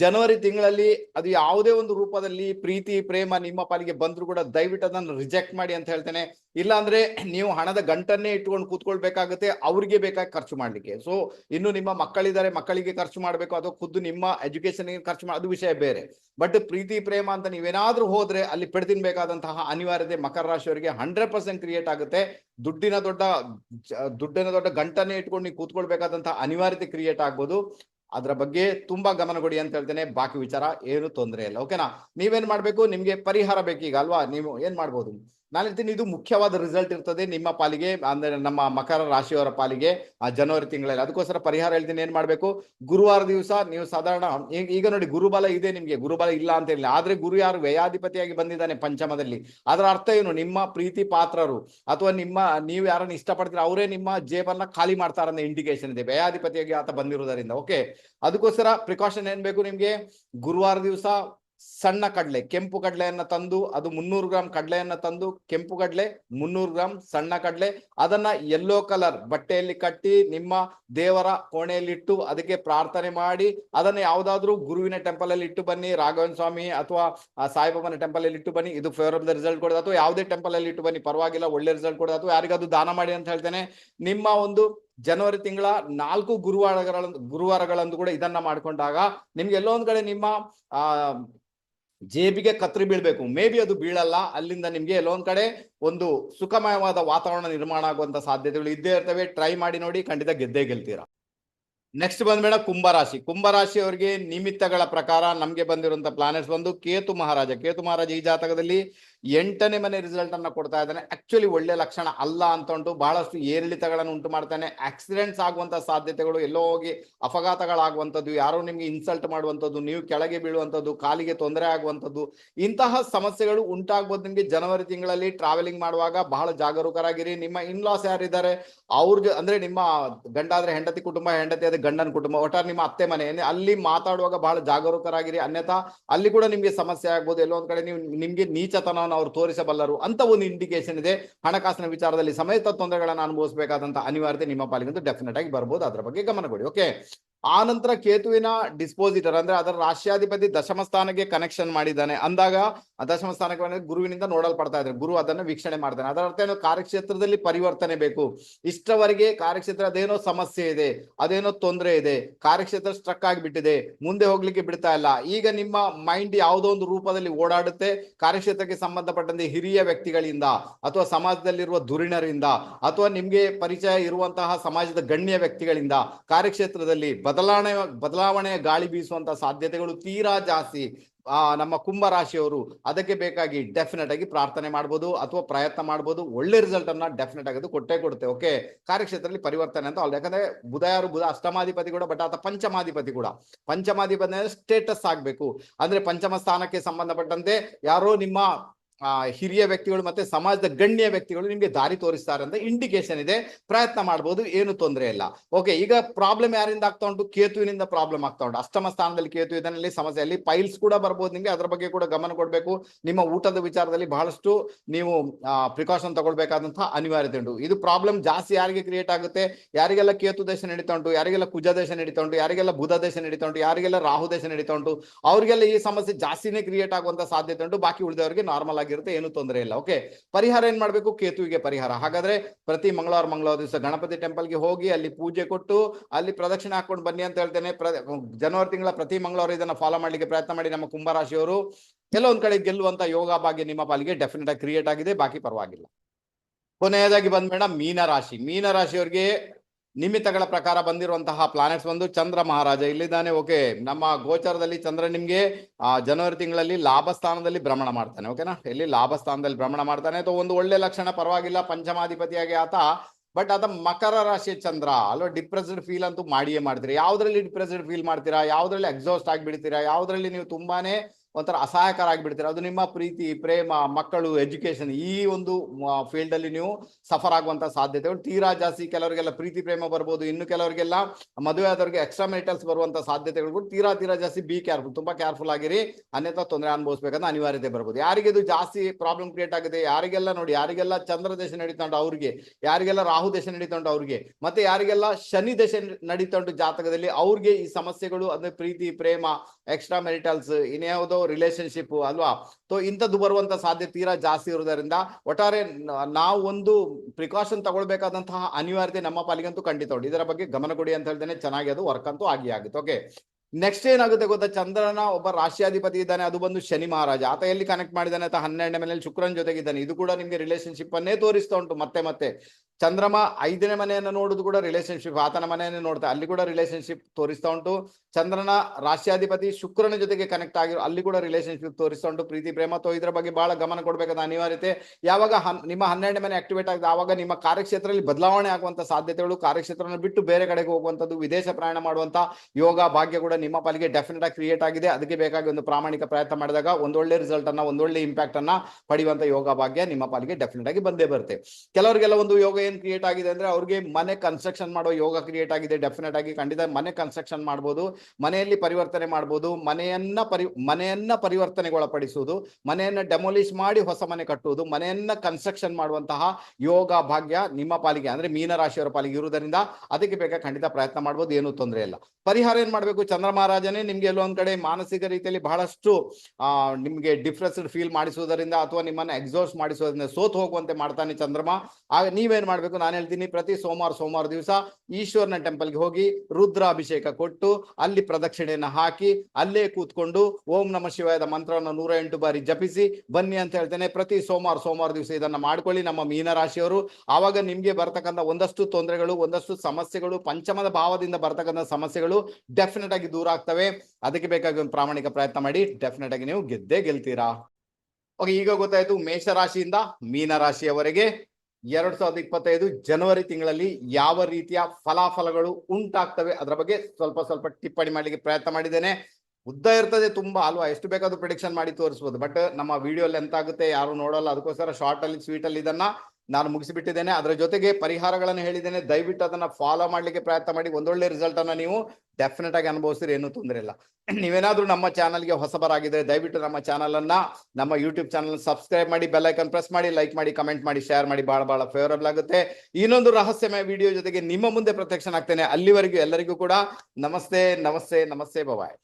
ಜನವರಿ ತಿಂಗಳಲ್ಲಿ ಅದು ಯಾವುದೇ ಒಂದು ರೂಪದಲ್ಲಿ ಪ್ರೀತಿ, ಪ್ರೇಮ ನಿಮ್ಮ ಪಾಲಿಗೆ ಬಂದ್ರು ಕೂಡ ದಯವಿಟ್ಟು ಅದನ್ನು ರಿಜೆಕ್ಟ್ ಮಾಡಿ ಅಂತ ಹೇಳ್ತೇನೆ. ಇಲ್ಲಾಂದ್ರೆ ನೀವು ಹಣದ ಗಂಟನ್ನೇ ಇಟ್ಕೊಂಡು ಕೂತ್ಕೊಳ್ಬೇಕಾಗುತ್ತೆ, ಅವ್ರಿಗೆ ಬೇಕಾಗಿ ಖರ್ಚು ಮಾಡ್ಲಿಕ್ಕೆ. ಸೊ ಇನ್ನು ನಿಮ್ಮ ಮಕ್ಕಳಿದ್ದಾರೆ, ಮಕ್ಕಳಿಗೆ ಖರ್ಚು ಮಾಡಬೇಕು, ಅಥವಾ ಖುದ್ದು ನಿಮ್ಮ ಎಜುಕೇಶನ್ಗೆ ಖರ್ಚು ಅದು ವಿಷಯ ಬೇರೆ. ಬಟ್ ಪ್ರೀತಿ, ಪ್ರೇಮ ಅಂತ ನೀವೇನಾದ್ರೂ ಹೋದ್ರೆ ಅಲ್ಲಿ ಪಡೆದಿನ್ಬೇಕಾದಂತಹ ಅನಿವಾರ್ಯತೆ ಮಕರ ರಾಶಿಯವರಿಗೆ ಹಂಡ್ರೆಡ್ ಪರ್ಸೆಂಟ್ ಕ್ರಿಯೇಟ್ ಆಗುತ್ತೆ. ದುಡ್ಡಿನ ದೊಡ್ಡ ದುಡ್ಡಿನ ದೊಡ್ಡ ಗಂಟನ್ನೇ ಇಟ್ಕೊಂಡು ನೀವು ಕೂತ್ಕೊಳ್ಬೇಕಾದಂತಹ ಅನಿವಾರ್ಯತೆ ಕ್ರಿಯೇಟ್ ಆಗ್ಬೋದು. ಅದ್ರ ಬಗ್ಗೆ ತುಂಬಾ ಗಮನ ಕೊಡಿ ಅಂತ ಹೇಳ್ತೇನೆ. ಬಾಕಿ ವಿಚಾರ ಏನು ತೊಂದರೆ ಇಲ್ಲ. ಓಕೆನಾ ನೀವೇನ್ ಮಾಡ್ಬೇಕು? ನಿಮ್ಗೆ ಪರಿಹಾರ ಬೇಕೀಗ ಅಲ್ವಾ? ನೀವು ಏನ್ ಮಾಡ್ಬೋದು? ನಾನು ಹೇಳ್ತೀನಿ, ಇದು ಮುಖ್ಯವಾದ ರಿಸಲ್ಟ್ ಇರ್ತದೆ ನಿಮ್ಮ ಪಾಲಿಗೆ, ಅಂದ್ರೆ ನಮ್ಮ ಮಕರ ರಾಶಿಯವರ ಪಾಲಿಗೆ ಆ ಜನವರಿ ತಿಂಗಳಲ್ಲಿ. ಅದಕ್ಕೋಸ್ಕರ ಪರಿಹಾರ ಹೇಳ್ತೀನಿ, ಏನ್ ಮಾಡ್ಬೇಕು? ಗುರುವಾರ ದಿವಸ ನೀವು ಸಾಧಾರಣ, ಈಗ- ನೋಡಿ ಗುರುಬಲ ಇದೆ ನಿಮ್ಗೆ, ಗುರುಬಲ ಇಲ್ಲ ಅಂತ ಹೇಳಿ. ಆದ್ರೆ ಗುರು ಯಾರು? ವ್ಯಯಾಧಿಪತಿಯಾಗಿ ಬಂದಿದ್ದಾನೆ ಪಂಚಮದಲ್ಲಿ. ಅದರ ಅರ್ಥ ಏನು? ನಿಮ್ಮ ಪ್ರೀತಿ ಪಾತ್ರರು, ಅಥವಾ ನಿಮ್ಮ, ನೀವು ಯಾರನ್ನ ಇಷ್ಟಪಡ್ತೀರ, ಅವರೇ ನಿಮ್ಮ ಜೇಬನ್ನ ಖಾಲಿ ಮಾಡ್ತಾರನ್ನ ಇಂಡಿಕೇಶನ್ ಇದೆ. ವ್ಯಯಾಧಿಪತಿಯಾಗಿ ಆತ ಬಂದಿರುವುದರಿಂದ ಓಕೆ ಅದಕ್ಕೋಸ್ಕರ ಪ್ರಿಕಾಷನ್ ಏನ್ ಬೇಕು ನಿಮ್ಗೆ? ಗುರುವಾರ ದಿವಸ ಸಣ್ಣ ಕಡಲೆ, ಕೆಂಪು ಕಡಲೆಯನ್ನ ತಂದು ಅದು ಮುನ್ನೂರು ಗ್ರಾಮ್ ಕಡಲೆಯನ್ನ ತಂದು ಕೆಂಪು ಕಡಲೆ, ಮುನ್ನೂರು ಗ್ರಾಮ್ ಸಣ್ಣ ಕಡಲೆ, ಅದನ್ನ ಯೆಲ್ಲೋ ಕಲರ್ ಬಟ್ಟೆಯಲ್ಲಿ ಕಟ್ಟಿ ನಿಮ್ಮ ದೇವರ ಕೋಣೆಯಲ್ಲಿಟ್ಟು ಅದಕ್ಕೆ ಪ್ರಾರ್ಥನೆ ಮಾಡಿ, ಅದನ್ನ ಯಾವ್ದಾದ್ರು ಗುರುವಿನ ಟೆಂಪಲ್ ಅಲ್ಲಿ ಇಟ್ಟು ಬನ್ನಿ ರಾಘವನ್ ಸ್ವಾಮಿ ಅಥವಾ ಸಾಯಿಬಾಬನ ಟೆಂಪಲ್ ಅಲ್ಲಿ ಇಟ್ಟು ಬನ್ನಿ, ಇದು ಫೇವರ್ ದ ರಿಸಲ್ಟ್ ಕೊಡೋದು ಅಥವಾ ಯಾವುದೇ ಟೆಂಪಲ್ ಅಲ್ಲಿ ಇಟ್ಟು ಬನ್ನಿ, ಪರವಾಗಿಲ್ಲ, ಒಳ್ಳೆ ರಿಸಲ್ಟ್ ಕೊಡೋದು ಅಥವಾ ಯಾರಿಗಾದ್ರು ದಾನ ಮಾಡಿ ಅಂತ ಹೇಳ್ತೇನೆ, ನಿಮ್ಮ ಒಂದು ಜನವರಿ ತಿಂಗಳ ನಾಲ್ಕು ಗುರುವಾರಗಳ ಗುರುವಾರಗಳಂದು ಕೂಡ ಇದನ್ನ ಮಾಡ್ಕೊಂಡಾಗ ನಿಮ್ಗೆ ಎಲ್ಲೋ ಒಂದ್ ಕಡೆ ನಿಮ್ಮ, ಆ ಜೇಬಿಗೆ ಕತ್ರಿ ಬೀಳ್ಬೇಕು. ಮೇ ಬಿ ಅದು ಬೀಳಲ್ಲ. ಅಲ್ಲಿಂದ ನಿಮ್ಗೆ ಎಲ್ಲೋ ಒಂದ್ ಕಡೆ ಒಂದು ಸುಖಮಯವಾದ ವಾತಾವರಣ ನಿರ್ಮಾಣ ಆಗುವಂತ ಸಾಧ್ಯತೆಗಳು ಇದ್ದೇ ಇರ್ತವೆ. ಟ್ರೈ ಮಾಡಿ ನೋಡಿ, ಖಂಡಿತ ಗೆದ್ದೇ ಗೆಲ್ತೀರಾ. ನೆಕ್ಸ್ಟ್ ಬಂದ್ಬೇಡ ಕುಂಭರಾಶಿ. ಕುಂಭರಾಶಿ ಅವರಿಗೆ ನಿಮಿತ್ತಗಳ ಪ್ರಕಾರ ನಮ್ಗೆ ಬಂದಿರುವಂತ ಪ್ಲಾನೆಟ್ಸ್ ಬಂದು ಕೇತು ಮಹಾರಾಜ. ಕೇತು ಮಹಾರಾಜ ಈ ಜಾತಕದಲ್ಲಿ ಎಂಟನೇ ಮನೆ ರಿಸಲ್ಟ್ ಅನ್ನ ಕೊಡ್ತಾ ಇದ್ದಾನೆ. ಆಕ್ಚುಲಿ ಒಳ್ಳೆ ಲಕ್ಷಣ ಅಲ್ಲ ಅಂತ ಉಂಟು ಬಹಳಷ್ಟು ಏರಿಳಿತಗಳನ್ನು ಉಂಟು ಮಾಡ್ತಾನೆ. ಆಕ್ಸಿಡೆಂಟ್ಸ್ ಆಗುವಂತ ಸಾಧ್ಯತೆಗಳು ಎಲ್ಲೋ ಹೋಗಿ ಅಪಘಾತಗಳಾಗುವಂಥದ್ದು, ಯಾರೋ ನಿಮ್ಗೆ ಇನ್ಸಲ್ಟ್ ಮಾಡುವಂಥದ್ದು, ನೀವು ಕೆಳಗೆ ಬೀಳುವಂಥದ್ದು, ಕಾಲಿಗೆ ತೊಂದರೆ ಆಗುವಂಥದ್ದು, ಇಂತಹ ಸಮಸ್ಯೆಗಳು ಉಂಟಾಗ್ಬೋದು ನಿಮಗೆ ಜನವರಿ ತಿಂಗಳಲ್ಲಿ ಟ್ರಾವೆಲಿಂಗ್ ಮಾಡುವಾಗ. ಬಹಳ ಜಾಗರೂಕರಾಗಿರಿ. ನಿಮ್ಮ ಇನ್ಲಾಸ್ ಯಾರಿದ್ದಾರೆ? ಅವ್ರ ಅಂದ್ರೆ ನಿಮ್ಮ ಗಂಡ ಆದ್ರೆ ಹೆಂಡತಿ ಕುಟುಂಬ, ಹೆಂಡತಿ ಆದ್ರೆ ಗಂಡನ ಕುಟುಂಬ, ಒಟ್ಟಾರೆ ನಿಮ್ಮ ಅತ್ತೆ ಮನೆ. ಅಲ್ಲಿ ಮಾತಾಡುವಾಗ ಬಹಳ ಜಾಗರೂಕರಾಗಿರಿ. ಅನ್ಯಥಾ ಅಲ್ಲಿ ಕೂಡ ನಿಮಗೆ ಸಮಸ್ಯೆ ಆಗ್ಬೋದು. ಎಲ್ಲೋ ಒಂದ್ ಕಡೆ ನೀವು, ನಿಮ್ಗೆ ನೀಚತನವನ್ನು ಅವರು ತೋರಿಸಬಲ್ಲರು. ಅಂತ ಒಂದು ಇಂಡಿಕೇಶನ್ ಇದೆ. ಹಣಕಾಸಿನ ವಿಚಾರದಲ್ಲಿ ಸಮೇತ ತೊಂದರೆಗಳನ್ನು ಅನುಭವಿಸಬೇಕಾದಂತ ಅನಿವಾರ್ಯತೆ ನಿಮ್ಮ ಪಾಲಿಗಂತೂ ಡೆಫಿನೆಟ್ ಆಗಿ ಬರಬಹುದು ಅದರ ಬಗ್ಗೆ ಗಮನ ಕೊಡಿ ಓಕೆ ಆ ನಂತರ ಕೇತುವಿನ ಡಿಸ್ಪೋಸಿಟರ್ ಅಂದ್ರೆ ಅದರ ರಾಷ್ಟ್ರಾಧಿಪತಿ ದಶಮ ಸ್ಥಾನಕ್ಕೆ ಕನೆಕ್ಷನ್ ಮಾಡಿದ್ದಾನೆ. ಅಂದಾಗ ಆ ದಶಮ ಸ್ಥಾನಕ್ಕೆ ಗುರುವಿನಿಂದ ನೋಡಲ್ಪಡ್ತಾ ಇದ್ದಾರೆ. ಗುರು ಅದನ್ನು ವೀಕ್ಷಣೆ ಮಾಡ್ತಾನೆ. ಅದರ ಅರ್ಥ ಏನೋ? ಕಾರ್ಯಕ್ಷೇತ್ರದಲ್ಲಿ ಪರಿವರ್ತನೆ ಬೇಕು. ಇಷ್ಟವರೆಗೆ ಕಾರ್ಯಕ್ಷೇತ್ರ ಅದೇನೋ ಸಮಸ್ಯೆ ಇದೆ, ಅದೇನೋ ತೊಂದರೆ ಇದೆ, ಕಾರ್ಯಕ್ಷೇತ್ರ ಸ್ಟ್ರಕ್ ಆಗಿಬಿಟ್ಟಿದೆ, ಮುಂದೆ ಹೋಗ್ಲಿಕ್ಕೆ ಬಿಡ್ತಾ ಇಲ್ಲ. ಈಗ ನಿಮ್ಮ ಮೈಂಡ್ ಯಾವುದೋ ಒಂದು ರೂಪದಲ್ಲಿ ಓಡಾಡುತ್ತೆ. ಕಾರ್ಯಕ್ಷೇತ್ರಕ್ಕೆ ಸಂಬಂಧಪಟ್ಟಂತೆ ಹಿರಿಯ ವ್ಯಕ್ತಿಗಳಿಂದ ಅಥವಾ ಸಮಾಜದಲ್ಲಿರುವ ಧುರಿಣರಿಂದ ಅಥವಾ ನಿಮ್ಗೆ ಪರಿಚಯ ಇರುವಂತಹ ಸಮಾಜದ ಗಣ್ಯ ವ್ಯಕ್ತಿಗಳಿಂದ ಕಾರ್ಯಕ್ಷೇತ್ರದಲ್ಲಿ ಬದಲಾವಣೆ, ಬದಲಾವಣೆಯ ಗಾಳಿ ಬೀಸುವಂತ ಸಾಧ್ಯತೆಗಳು ತೀರಾ ಜಾಸ್ತಿ. ಆ, ನಮ್ಮ ಕುಂಭ ರಾಶಿಯವರು ಅದಕ್ಕೆ ಬೇಕಾಗಿ ಡೆಫಿನೆಟ್ ಆಗಿ ಪ್ರಾರ್ಥನೆ ಮಾಡ್ಬೋದು ಅಥವಾ ಪ್ರಯತ್ನ ಮಾಡ್ಬೋದು. ಒಳ್ಳೆ ರಿಸಲ್ಟ್ ಅನ್ನ ಡೆಫಿನೆಟ್ ಆಗಿ ಅದು ಕೊಟ್ಟೇ ಕೊಡುತ್ತೆ. ಓಕೆ ಕಾರ್ಯಕ್ಷೇತ್ರದಲ್ಲಿ ಪರಿವರ್ತನೆ ಅಂತ ಅಲ್ಲ. ಯಾಕಂದ್ರೆ ಬುಧಯಾರು ಬುಧ ಅಷ್ಟಮಾಧಿಪತಿ ಕೂಡ, ಬಟ್ ಆತ ಪಂಚಮಾಧಿಪತಿ ಕೂಡ. ಪಂಚಮಾಧಿಪತಿ ಅಂದ್ರೆ ಸ್ಟೇಟಸ್ ಆಗ್ಬೇಕು. ಅಂದ್ರೆ ಪಂಚಮ ಸ್ಥಾನಕ್ಕೆ ಸಂಬಂಧಪಟ್ಟಂತೆ ಯಾರೋ ನಿಮ್ಮ ಹಿರಿಯ ವ್ಯಕ್ತಿಗಳು ಮತ್ತೆ ಸಮಾಜದ ಗಣ್ಯ ವ್ಯಕ್ತಿಗಳು ನಿಮ್ಗೆ ದಾರಿ ತೋರಿಸ್ತಾರೆ ಅಂತ ಇಂಡಿಕೇಶನ್ ಇದೆ. ಪ್ರಯತ್ನ ಮಾಡ್ಬೋದು, ಏನು ತೊಂದರೆ ಇಲ್ಲ. ಓಕೆ ಈಗ ಪ್ರಾಬ್ಲಮ್ ಯಾರಿಂದ ಆಗ್ತಾ ಉಂಟು? ಕೇತುವಿನಿಂದ ಪ್ರಾಬ್ಲಮ್ ಆಗ್ತಾ ಉಂಟು. ಅಷ್ಟಮ ಸ್ಥಾನದಲ್ಲಿ ಕೇತು ಇದನ್ನಲ್ಲಿ ಸಮಸ್ಯೆ ಅಲ್ಲಿ ಪೈಲ್ಸ್ ಕೂಡ ಬರ್ಬೋದು ನಿಮಗೆ. ಅದ್ರ ಬಗ್ಗೆ ಕೂಡ ಗಮನ ಕೊಡಬೇಕು. ನಿಮ್ಮ ಊಟದ ವಿಚಾರದಲ್ಲಿ ಬಹಳಷ್ಟು ನೀವು ಪ್ರಿಕಾಷನ್ ತಗೊಳ್ಬೇಕಾದಂತಹ ಅನಿವಾರ್ಯತೆ ಉಂಟು. ಇದು ಪ್ರಾಬ್ಲಮ್ ಜಾಸ್ತಿ ಯಾರಿಗೆ ಕ್ರಿಯೇಟ್ ಆಗುತ್ತೆ? ಯಾರಿಗೆಲ್ಲ ಕೇತು ದೇಶ ನಡೀತಾ ಉಂಟು? ಯಾರಿಗೆಲ್ಲ ಕುಜ ದೇಶ ನಡೀತಾ ಉಂಟು? ಯಾರಿಗೆಲ್ಲ ಬುಧ ದೇಶ ನಡೀತಾ ಉಂಟು? ಯಾರಿಗೆಲ್ಲ ರಾಹು ದೇಶ ನಡೀತಾ ಉಂಟು? ಅವರಿಗೆಲ್ಲ ಈ ಸಮಸ್ಯೆ ಜಾಸ್ತಿನೇ ಕ್ರಿಯೇಟ್ ಆಗುವಂತ ಸಾಧ್ಯತೆ ಉಂಟು. ಬಾಕಿ ಉಳಿದವರಿಗೆ ನಾರ್ಮಲ್ ಆಗಿರುತ್ತೆ, ಏನು ತೊಂದರೆ ಇಲ್ಲ. ಓಕೆ ಪರಿಹಾರ ಏನ್ ಮಾಡ್ಬೇಕು? ಕೇತುವಿಗೆ ಪರಿಹಾರ. ಹಾಗಾದ್ರೆ ಪ್ರತಿ ಮಂಗಳವಾರ ಮಂಗಳವಾರ ದಿವಸ ಗಣಪತಿ ಟೆಂಪಲ್ಗೆ ಹೋಗಿ ಅಲ್ಲಿ ಪೂಜೆ ಕೊಟ್ಟು ಅಲ್ಲಿ ಪ್ರದಕ್ಷಿಣೆ ಹಾಕೊಂಡು ಬನ್ನಿ ಅಂತ ಹೇಳ್ತೇನೆ. ಜನವರಿ ತಿಂಗಳ ಪ್ರತಿ ಮಂಗಳವಾರ ಇದನ್ನ ಫಾಲೋ ಮಾಡ್ಲಿಕ್ಕೆ ಪ್ರಯತ್ನ ಮಾಡಿ ನಮ್ಮ ಕುಂಭರಾಶಿಯವರು. ಕೆಲವೊಂದ್ ಕಡೆ ಗೆಲ್ಲುವಂತ ಯೋಗ ಭಾಗ್ಯ ನಿಮ್ಮ ಪಾಲಿಗೆ ಡೆಫಿನೆಟ್ ಆಗಿ ಕ್ರಿಯೇಟ್ ಆಗಿದೆ, ಬಾಕಿ ಪರವಾಗಿಲ್ಲ. ಕೊನೆಯದಾಗಿ ಬಂದ್ಬೇಡ ಮೀನರಾಶಿ. ಮೀನರಾಶಿಯವರಿಗೆ ನಿಮಿತ್ತಗಳ ಪ್ರಕಾರ ಬಂದಿರುವಂತಹ ಪ್ಲಾನೆಟ್ಸ್ ಬಂದು ಚಂದ್ರ ಮಹಾರಾಜ ಇಲ್ಲಿದ್ದಾನೆ ಓಕೆ ನಮ್ಮ ಗೋಚರದಲ್ಲಿ ಚಂದ್ರ ನಿಮ್ಗೆ ಜನವರಿ ತಿಂಗಳಲ್ಲಿ ಲಾಭ ಸ್ಥಾನದಲ್ಲಿ ಭ್ರಮಣ ಮಾಡ್ತಾನೆ ಓಕೆನಾ ಇಲ್ಲಿ ಲಾಭ ಸ್ಥಾನದಲ್ಲಿ ಭ್ರಮಣ ಮಾಡ್ತಾನೆ? ಅಥವಾ ಒಂದು ಒಳ್ಳೆ ಲಕ್ಷಣ ಪರವಾಗಿಲ್ಲ, ಪಂಚಮಾಧಿಪತಿಯಾಗಿ ಆತ ಬಟ್ ಅದ ಮಕರ ರಾಶಿ ಚಂದ್ರ, ಅಲ್ವಾ? ಡಿಪ್ರೆಸ್ಡ್ ಫೀಲ್ ಅಂತೂ ಮಾಡಿಯೇ ಮಾಡ್ತೀರಾ. ಯಾವ್ದ್ರಲ್ಲಿ ಡಿಪ್ರೆಸ್ಡ್ ಫೀಲ್ ಮಾಡ್ತೀರಾ? ಯಾವ್ದ್ರಲ್ಲಿ ಎಕ್ಸಾಸ್ಟ್ ಆಗಿಬಿಡ್ತೀರಾ? ಯಾವ್ದ್ರಲ್ಲಿ ನೀವು ತುಂಬಾನೇ ಒಂಥರ ಅಸಹಾಯಕರ ಆಗಿಬಿಡ್ತೀರ ಅದು ನಿಮ್ಮ ಪ್ರೀತಿ, ಪ್ರೇಮ, ಮಕ್ಕಳು ಎಜುಕೇಶನ್ ಈ ಒಂದು ಫೀಲ್ಡ್ ಅಲ್ಲಿ ನೀವು ಸಫರ್ ಆಗುವಂತ ಸಾಧ್ಯತೆಗಳು. ತೀರಾ ಜಾಸ್ತಿ ಕೆಲವರಿಗೆಲ್ಲ ಪ್ರೀತಿ, ಪ್ರೇಮ ಬರ್ಬೋದು. ಇನ್ನು ಕೆಲವರಿಗೆಲ್ಲ ಮದುವೆ ಆದವರಿಗೆ ಎಕ್ಸ್ಟ್ರಾ ಮೆರಿಟಲ್ಸ್ ಬರುವಂತ ಸಾಧ್ಯತೆಗಳು ಕೂಡ ತೀರಾ ತೀರಾ ಜಾಸ್ತಿ ಬಿ ಕೇರ್ಫುಲ್ ತುಂಬಾ ಕೇರ್ಫುಲ್ ಆಗಿರಿ. ಅನ್ಯಥಾ ತೊಂದರೆ ಅನುಭವಿಸಬೇಕಂತ ಅನಿವಾರ್ಯತೆ ಬರ್ಬೋದು. ಯಾರಿಗೆ ಇದು ಜಾಸ್ತಿ ಪ್ರಾಬ್ಲಮ್ ಕ್ರಿಯೇಟ್ ಆಗಿದೆ, ಯಾರಿಗೆಲ್ಲ ನೋಡಿ, ಯಾರಿಗೆಲ್ಲ ಚಂದ್ರ ದೇಶ ನಡೀತಾ ಉಂಟು ಅವ್ರಿಗೆ, ಯಾರಿಗೆಲ್ಲ ರಾಹು ದೇಶ ನಡೀತಾ ಉಂಟು ಅವ್ರಿಗೆ, ಮತ್ತೆ ಯಾರಿಗೆಲ್ಲ ಶನಿ ದೇಶ ನಡೀತಾ ಉಂಟು ಜಾತಕದಲ್ಲಿ ಅವ್ರಿಗೆ ಈ ಸಮಸ್ಯೆಗಳು ಅಂದ್ರೆ ಪ್ರೀತಿ, ಪ್ರೇಮ ಎಕ್ಸ್ಟ್ರಾ ಮೆರಿಟಲ್ಸ್ ಇನ್ಯಾವುದೋ ರಿಲೇಶನ್ಶಿಪ್ ಅಲ್ವಾ? ಸೊ ಇಂಥದ್ದು ಬರುವಂತ ಸಾಧ್ಯತೆ ತೀರಾ ಜಾಸ್ತಿ ಇರೋದರಿಂದ ಒಟ್ಟಾರೆ ನಾವು ಒಂದು ಪ್ರಿಕಾಷನ್ ತಗೊಳ್ಬೇಕಾದಂತಹ ಅನಿವಾರ್ಯತೆ ನಮ್ಮ ಪಾಲಿಗಂತೂ ಖಂಡಿತ ಉಂಟು. ಇದರ ಬಗ್ಗೆ ಗಮನ ಕೊಡಿ ಅಂತ ಹೇಳ್ತೇನೆ. ಚೆನ್ನಾಗಿ ಅದು ವರ್ಕ್ ಅಂತೂ ಆಗಿ ಆಗುತ್ತೆ. ಓಕೆ ನೆಕ್ಸ್ಟ್ ಏನಾಗುತ್ತೆ ಗೊತ್ತಾ? ಚಂದ್ರನ ಒಬ್ಬ ರಾಷ್ಟ್ರಾಧಿಪತಿ ಇದ್ದಾನೆ, ಅದು ಬಂದು ಶನಿ ಮಹಾರಾಜ. ಆತ ಎಲ್ಲಿ ಕನೆಕ್ಟ್ ಮಾಡಿದಾನೆ ಅಂತ ಹನ್ನೆರಡನೇ ಮನೆಯಲ್ಲಿ ಶುಕ್ರನ್ ಜೊತೆಗಿದ್ದಾನೆ ಇದು ಕೂಡ ನಿಮಗೆ ರಿಲೇಶನ್ಶಿಪ್ ಅನ್ನೇ ತೋರಿಸ್ತಾ ಉಂಟು ಮತ್ತೆ ಮತ್ತೆ. ಚಂದ್ರಮ ಐದನೇ ಮನೆಯನ್ನು ನೋಡುದು ಕೂಡ ರಿಲೇಶನ್ಶಿಪ್ ಆತನ ಮನೆಯನ್ನು ನೋಡ್ತಾ, ಅಲ್ಲಿ ಕೂಡ ರಿಲೇಶನ್ಶಿಪ್ ತೋರಿಸ್ತಾ ಉಂಟು. ಚಂದ್ರನ ರಾಷ್ಟ್ರಾಧಿಪತಿ ಶುಕ್ರನ ಜೊತೆಗೆ ಕನೆಕ್ಟ್ ಆಗಿರೋ, ಅಲ್ಲಿ ಕೂಡ ರಿಲೇಶನ್ಶಿಪ್ ತೋರಿಸ್ತಾ ಉಂಟು. ಪ್ರೀತಿ, ಪ್ರೇಮ, ತೋ, ಇದರ ಬಗ್ಗೆ ಬಹಳ ಗಮನ ಕೊಡಬೇಕಾದ ಅನಿವಾರ್ಯತೆ. ಯಾವಾಗ ನಿಮ್ಮ ಹನ್ನೆರಡನೇ ಮನೆ ಆಕ್ಟಿವೇಟ್ ಆಗಿದೆ, ಆವಾಗ ನಿಮ್ಮ ಕಾರ್ಯಕ್ಷೇತ್ರದಲ್ಲಿ ಬದಲಾವಣೆ ಆಗುವಂತ ಸಾಧ್ಯತೆಗಳು, ಕಾರ್ಯಕ್ಷೇತ್ರವನ್ನು ಬಿಟ್ಟು ಬೇರೆ ಕಡೆಗೆ ಹೋಗುವಂತದ್ದು ವಿದೇಶ ಪ್ರಯಾಣ ಮಾಡುವಂತ ಯೋಗ, ಭಾಗ್ಯ ಕೂಡ ನಿಮ್ಮ ಪಾಲಿಗೆ ಡೆಫಿನೆಟ್ ಆಗಿ ಕ್ರಿಯೇಟ್ ಆಗಿದೆ, ಅದಕ್ಕೆ ಬೇಕಾಗಿ ಒಂದು ಪ್ರಾಮಾಣಿಕ ಪ್ರಯತ್ನ ಮಾಡಿದಾಗ ಒಂದೊಳ್ಳೆ ರಿಸಲ್ಟ್ ಅನ್ನ ಒಂದೊಳ್ಳೆ ಇಂಪ್ಯಾಕ್ಟ್ ಅನ್ನ ಪಡೆಯುವಂತ ಯೋಗ ಭಾಗ್ಯ ನಿಮ್ಮ ಪಾಲಿಗೆ ಡೆಫಿನೆಟ್ ಆಗಿ ಬಂದೇ ಬರುತ್ತೆ. ಕೆಲವರಿಗೆಲ್ಲ ಒಂದು ಯೋಗ ಏನ್ ಕ್ರಿಯೇಟ್ ಆಗಿದೆ ಅಂದ್ರೆ ಅವ್ರಿಗೆ ಮನೆ ಕನ್ಸ್ಟ್ರಕ್ಷನ್ ಮಾಡೋ ಯೋಗ ಕ್ರಿಯೇಟ್ ಆಗಿದೆ ಡೆಫಿನೆಟ್ ಆಗಿ ಖಂಡಿತ ಮನೆ ಕನ್ಸ್ಟ್ರಕ್ಷನ್ ಮಾಡಬಹುದು ಮನೆಯಲ್ಲಿ ಪರಿವರ್ತನೆ ಮಾಡಬಹುದು ಮನೆಯನ್ನ ಪರಿ, ಮನೆಯನ್ನ ಪರಿವರ್ತನೆಗೊಳಪಡಿಸುವುದು ಮನೆಯನ್ನ ಡೆಮೊಲಿಷ್ ಮಾಡಿ ಹೊಸ ಮನೆ ಕಟ್ಟುವುದು, ಮನೆಯನ್ನ ಕನ್ಸ್ಟ್ರಕ್ಷನ್ ಮಾಡುವಂತಹ ಯೋಗ ಭಾಗ್ಯ ನಿಮ್ಮ ಪಾಲಿಗೆ ಅಂದ್ರೆ ಮೀನರಾಶಿಯವರ ಪಾಲಿಗೆ ಇರುವುದರಿಂದ ಅದಕ್ಕೆ ಬೇಕಾ ಖಂಡಿತ ಪ್ರಯತ್ನ ಮಾಡಬಹುದು ಏನು ತೊಂದರೆ ಇಲ್ಲ. ಪರಿಹಾರ ಏನ್ ಮಾಡಬೇಕು? ಚಂದ್ರ ಮಹಾರಾಜನೇ ನಿಮ್ಗೆ ಎಲ್ಲೊಂದ್ ಕಡೆ ಮಾನಸಿಕ ರೀತಿಯಲ್ಲಿ ಬಹಳಷ್ಟು, ಆ, ನಿಮ್ಗೆ ಡಿಫ್ರೆಸ್ಡ್ ಫೀಲ್ ಮಾಡಿಸುವುದರಿಂದ ಅಥವಾ ನಿಮ್ಮನ್ನ ಎಕ್ಸಾಸ್ಟ್ ಮಾಡಿಸೋದ್ರಿಂದ ಸೋತ್ ಹೋಗುವಂತೆ ಮಾಡ್ತಾನೆ ಚಂದ್ರಮ. ಆಗ ನೀವೇನ್ ಮಾಡ್ಬೇಕು? ನಾನು ಹೇಳ್ತೀನಿ, ಪ್ರತಿ ಸೋಮವಾರ ಸೋಮವಾರ ದಿವಸ ಈಶ್ವರನ ಟೆಂಪಲ್ಗೆ ಹೋಗಿ ರುದ್ರ ಅಭಿಷೇಕ ಕೊಟ್ಟು ಅಲ್ಲಿ ಪ್ರದಕ್ಷಿಣೆಯನ್ನ ಹಾಕಿ ಅಲ್ಲೇ ಕೂತ್ಕೊಂಡು ಓಂ ನಮ ಶಿವಾಯದ ಮಂತ್ರವನ್ನು ನೂರ ಎಂಟು ಬಾರಿ ಜಪಿಸಿ ಬನ್ನಿ ಅಂತ ಹೇಳ್ತೇನೆ. ಪ್ರತಿ ಸೋಮವಾರ ಸೋಮವಾರ ದಿವಸ ಇದನ್ನ ಮಾಡ್ಕೊಳ್ಳಿ. ನಮ್ಮ ಮೀನರಾಶಿಯವರು ಆವಾಗ ನಿಮ್ಗೆ ಬರ್ತಕ್ಕಂಥ ಒಂದಷ್ಟು ತೊಂದರೆಗಳು, ಒಂದಷ್ಟು ಸಮಸ್ಯೆಗಳು, ಪಂಚಮದ ಭಾವದಿಂದ ಬರ್ತಕ್ಕಂಥ ಸಮಸ್ಯೆಗಳು ಡೆಫಿನೆಟ್ ಆಗಿ ಆಗ್ತವೆ ಅದಕ್ಕೆ ಬೇಕಾಗಿ ಒಂದು ಪ್ರಾಮಾಣಿಕ ಪ್ರಯತ್ನ ಮಾಡಿ. ಡೆಫಿನೆಟ್ ಆಗಿ ನೀವು ಗೆದ್ದೇ ಗೆಲ್ತೀರಾ. ಓಕೆ ಈಗ ಗೊತ್ತಾಯ್ತು ಮೇಷ ರಾಶಿಯಿಂದ ಮೀನ ರಾಶಿಯವರೆಗೆ ಎರಡ್ ಸಾವಿರದ ಇಪ್ಪತ್ತೈದು ಜನವರಿ ತಿಂಗಳಲ್ಲಿ ಯಾವ ರೀತಿಯ ಫಲಾಫಲಗಳು ಉಂಟಾಗ್ತವೆ? ಅದರ ಬಗ್ಗೆ ಸ್ವಲ್ಪ ಸ್ವಲ್ಪ ಟಿಪ್ಪಣಿ ಮಾಡಲಿಕ್ಕೆ ಪ್ರಯತ್ನ ಮಾಡಿದ್ದೇನೆ. ಉದ್ದ ಇರ್ತದೆ ತುಂಬಾ ಅಲ್ವಾ? ಎಷ್ಟು ಬೇಕಾದ್ರೂ ಪ್ರಿಡಿಕ್ಷನ್ ಮಾಡಿ ತೋರಿಸ್ಬೋದು. ಬಟ್ ನಮ್ಮ ವಿಡಿಯೋ ಲೆಂತ್ ಆಗುತ್ತೆ ಯಾರು ನೋಡಲ್ಲ. ಅದಕ್ಕೋಸ್ಕರ ಶಾರ್ಟ್ ಅಲ್ಲಿ ಸ್ವೀಟ್ ಅಲ್ಲಿ ಇದನ್ನ ನಾನು ಮುಗಿಸಿಬಿಟ್ಟಿದ್ದೇನೆ. ಅದರ ಜೊತೆಗೆ ಪರಿಹಾರಗಳನ್ನು ಹೇಳಿದ್ದೇನೆ. ದಯವಿಟ್ಟು ಅದನ್ನ ಫಾಲೋ ಮಾಡ್ಲಿಕ್ಕೆ ಪ್ರಯತ್ನ ಮಾಡಿ. ಒಂದೊಳ್ಳೆ ರಿಸಲ್ಟ್ ಅನ್ನ ನೀವು ಡೆಫಿನೆಟ್ ಆಗಿ ಅನುಭವಿಸಿದ್ರೆ ಏನು ತೊಂದರೆ ಇಲ್ಲ. ನೀವೇನಾದ್ರೂ ನಮ್ಮ ಚಾನಲ್ಗೆ ಹೊಸಬರಾಗಿದ್ರೆ ದಯವಿಟ್ಟು ನಮ್ಮ ಚಾನಲ್ ಅನ್ನ, ನಮ್ಮ ಯೂಟ್ಯೂಬ್ ಚಾನಲ್ ಸಬ್ಸ್ಕ್ರೈಬ್ ಮಾಡಿ ಬೆಲ್ ಐಕನ್ ಪ್ರೆಸ್ ಮಾಡಿ ಲೈಕ್ ಮಾಡಿ ಕಮೆಂಟ್ ಮಾಡಿ ಶೇರ್ ಮಾಡಿ ಬಹಳ ಬಹಳ ಫೇವರಬಲ್ ಆಗುತ್ತೆ. ಇನ್ನೊಂದು ರಹಸ್ಯಮಯ ವಿಡಿಯೋ ಜೊತೆಗೆ ನಿಮ್ಮ ಮುಂದೆ ಪ್ರತ್ಯಕ್ಷನಾಗ್ತೇನೆ. ಅಲ್ಲಿವರೆಗೂ ಎಲ್ಲರಿಗೂ ಕೂಡ ನಮಸ್ತೆ ನಮಸ್ತೆ ನಮಸ್ತೆ ಬಬಾಯ್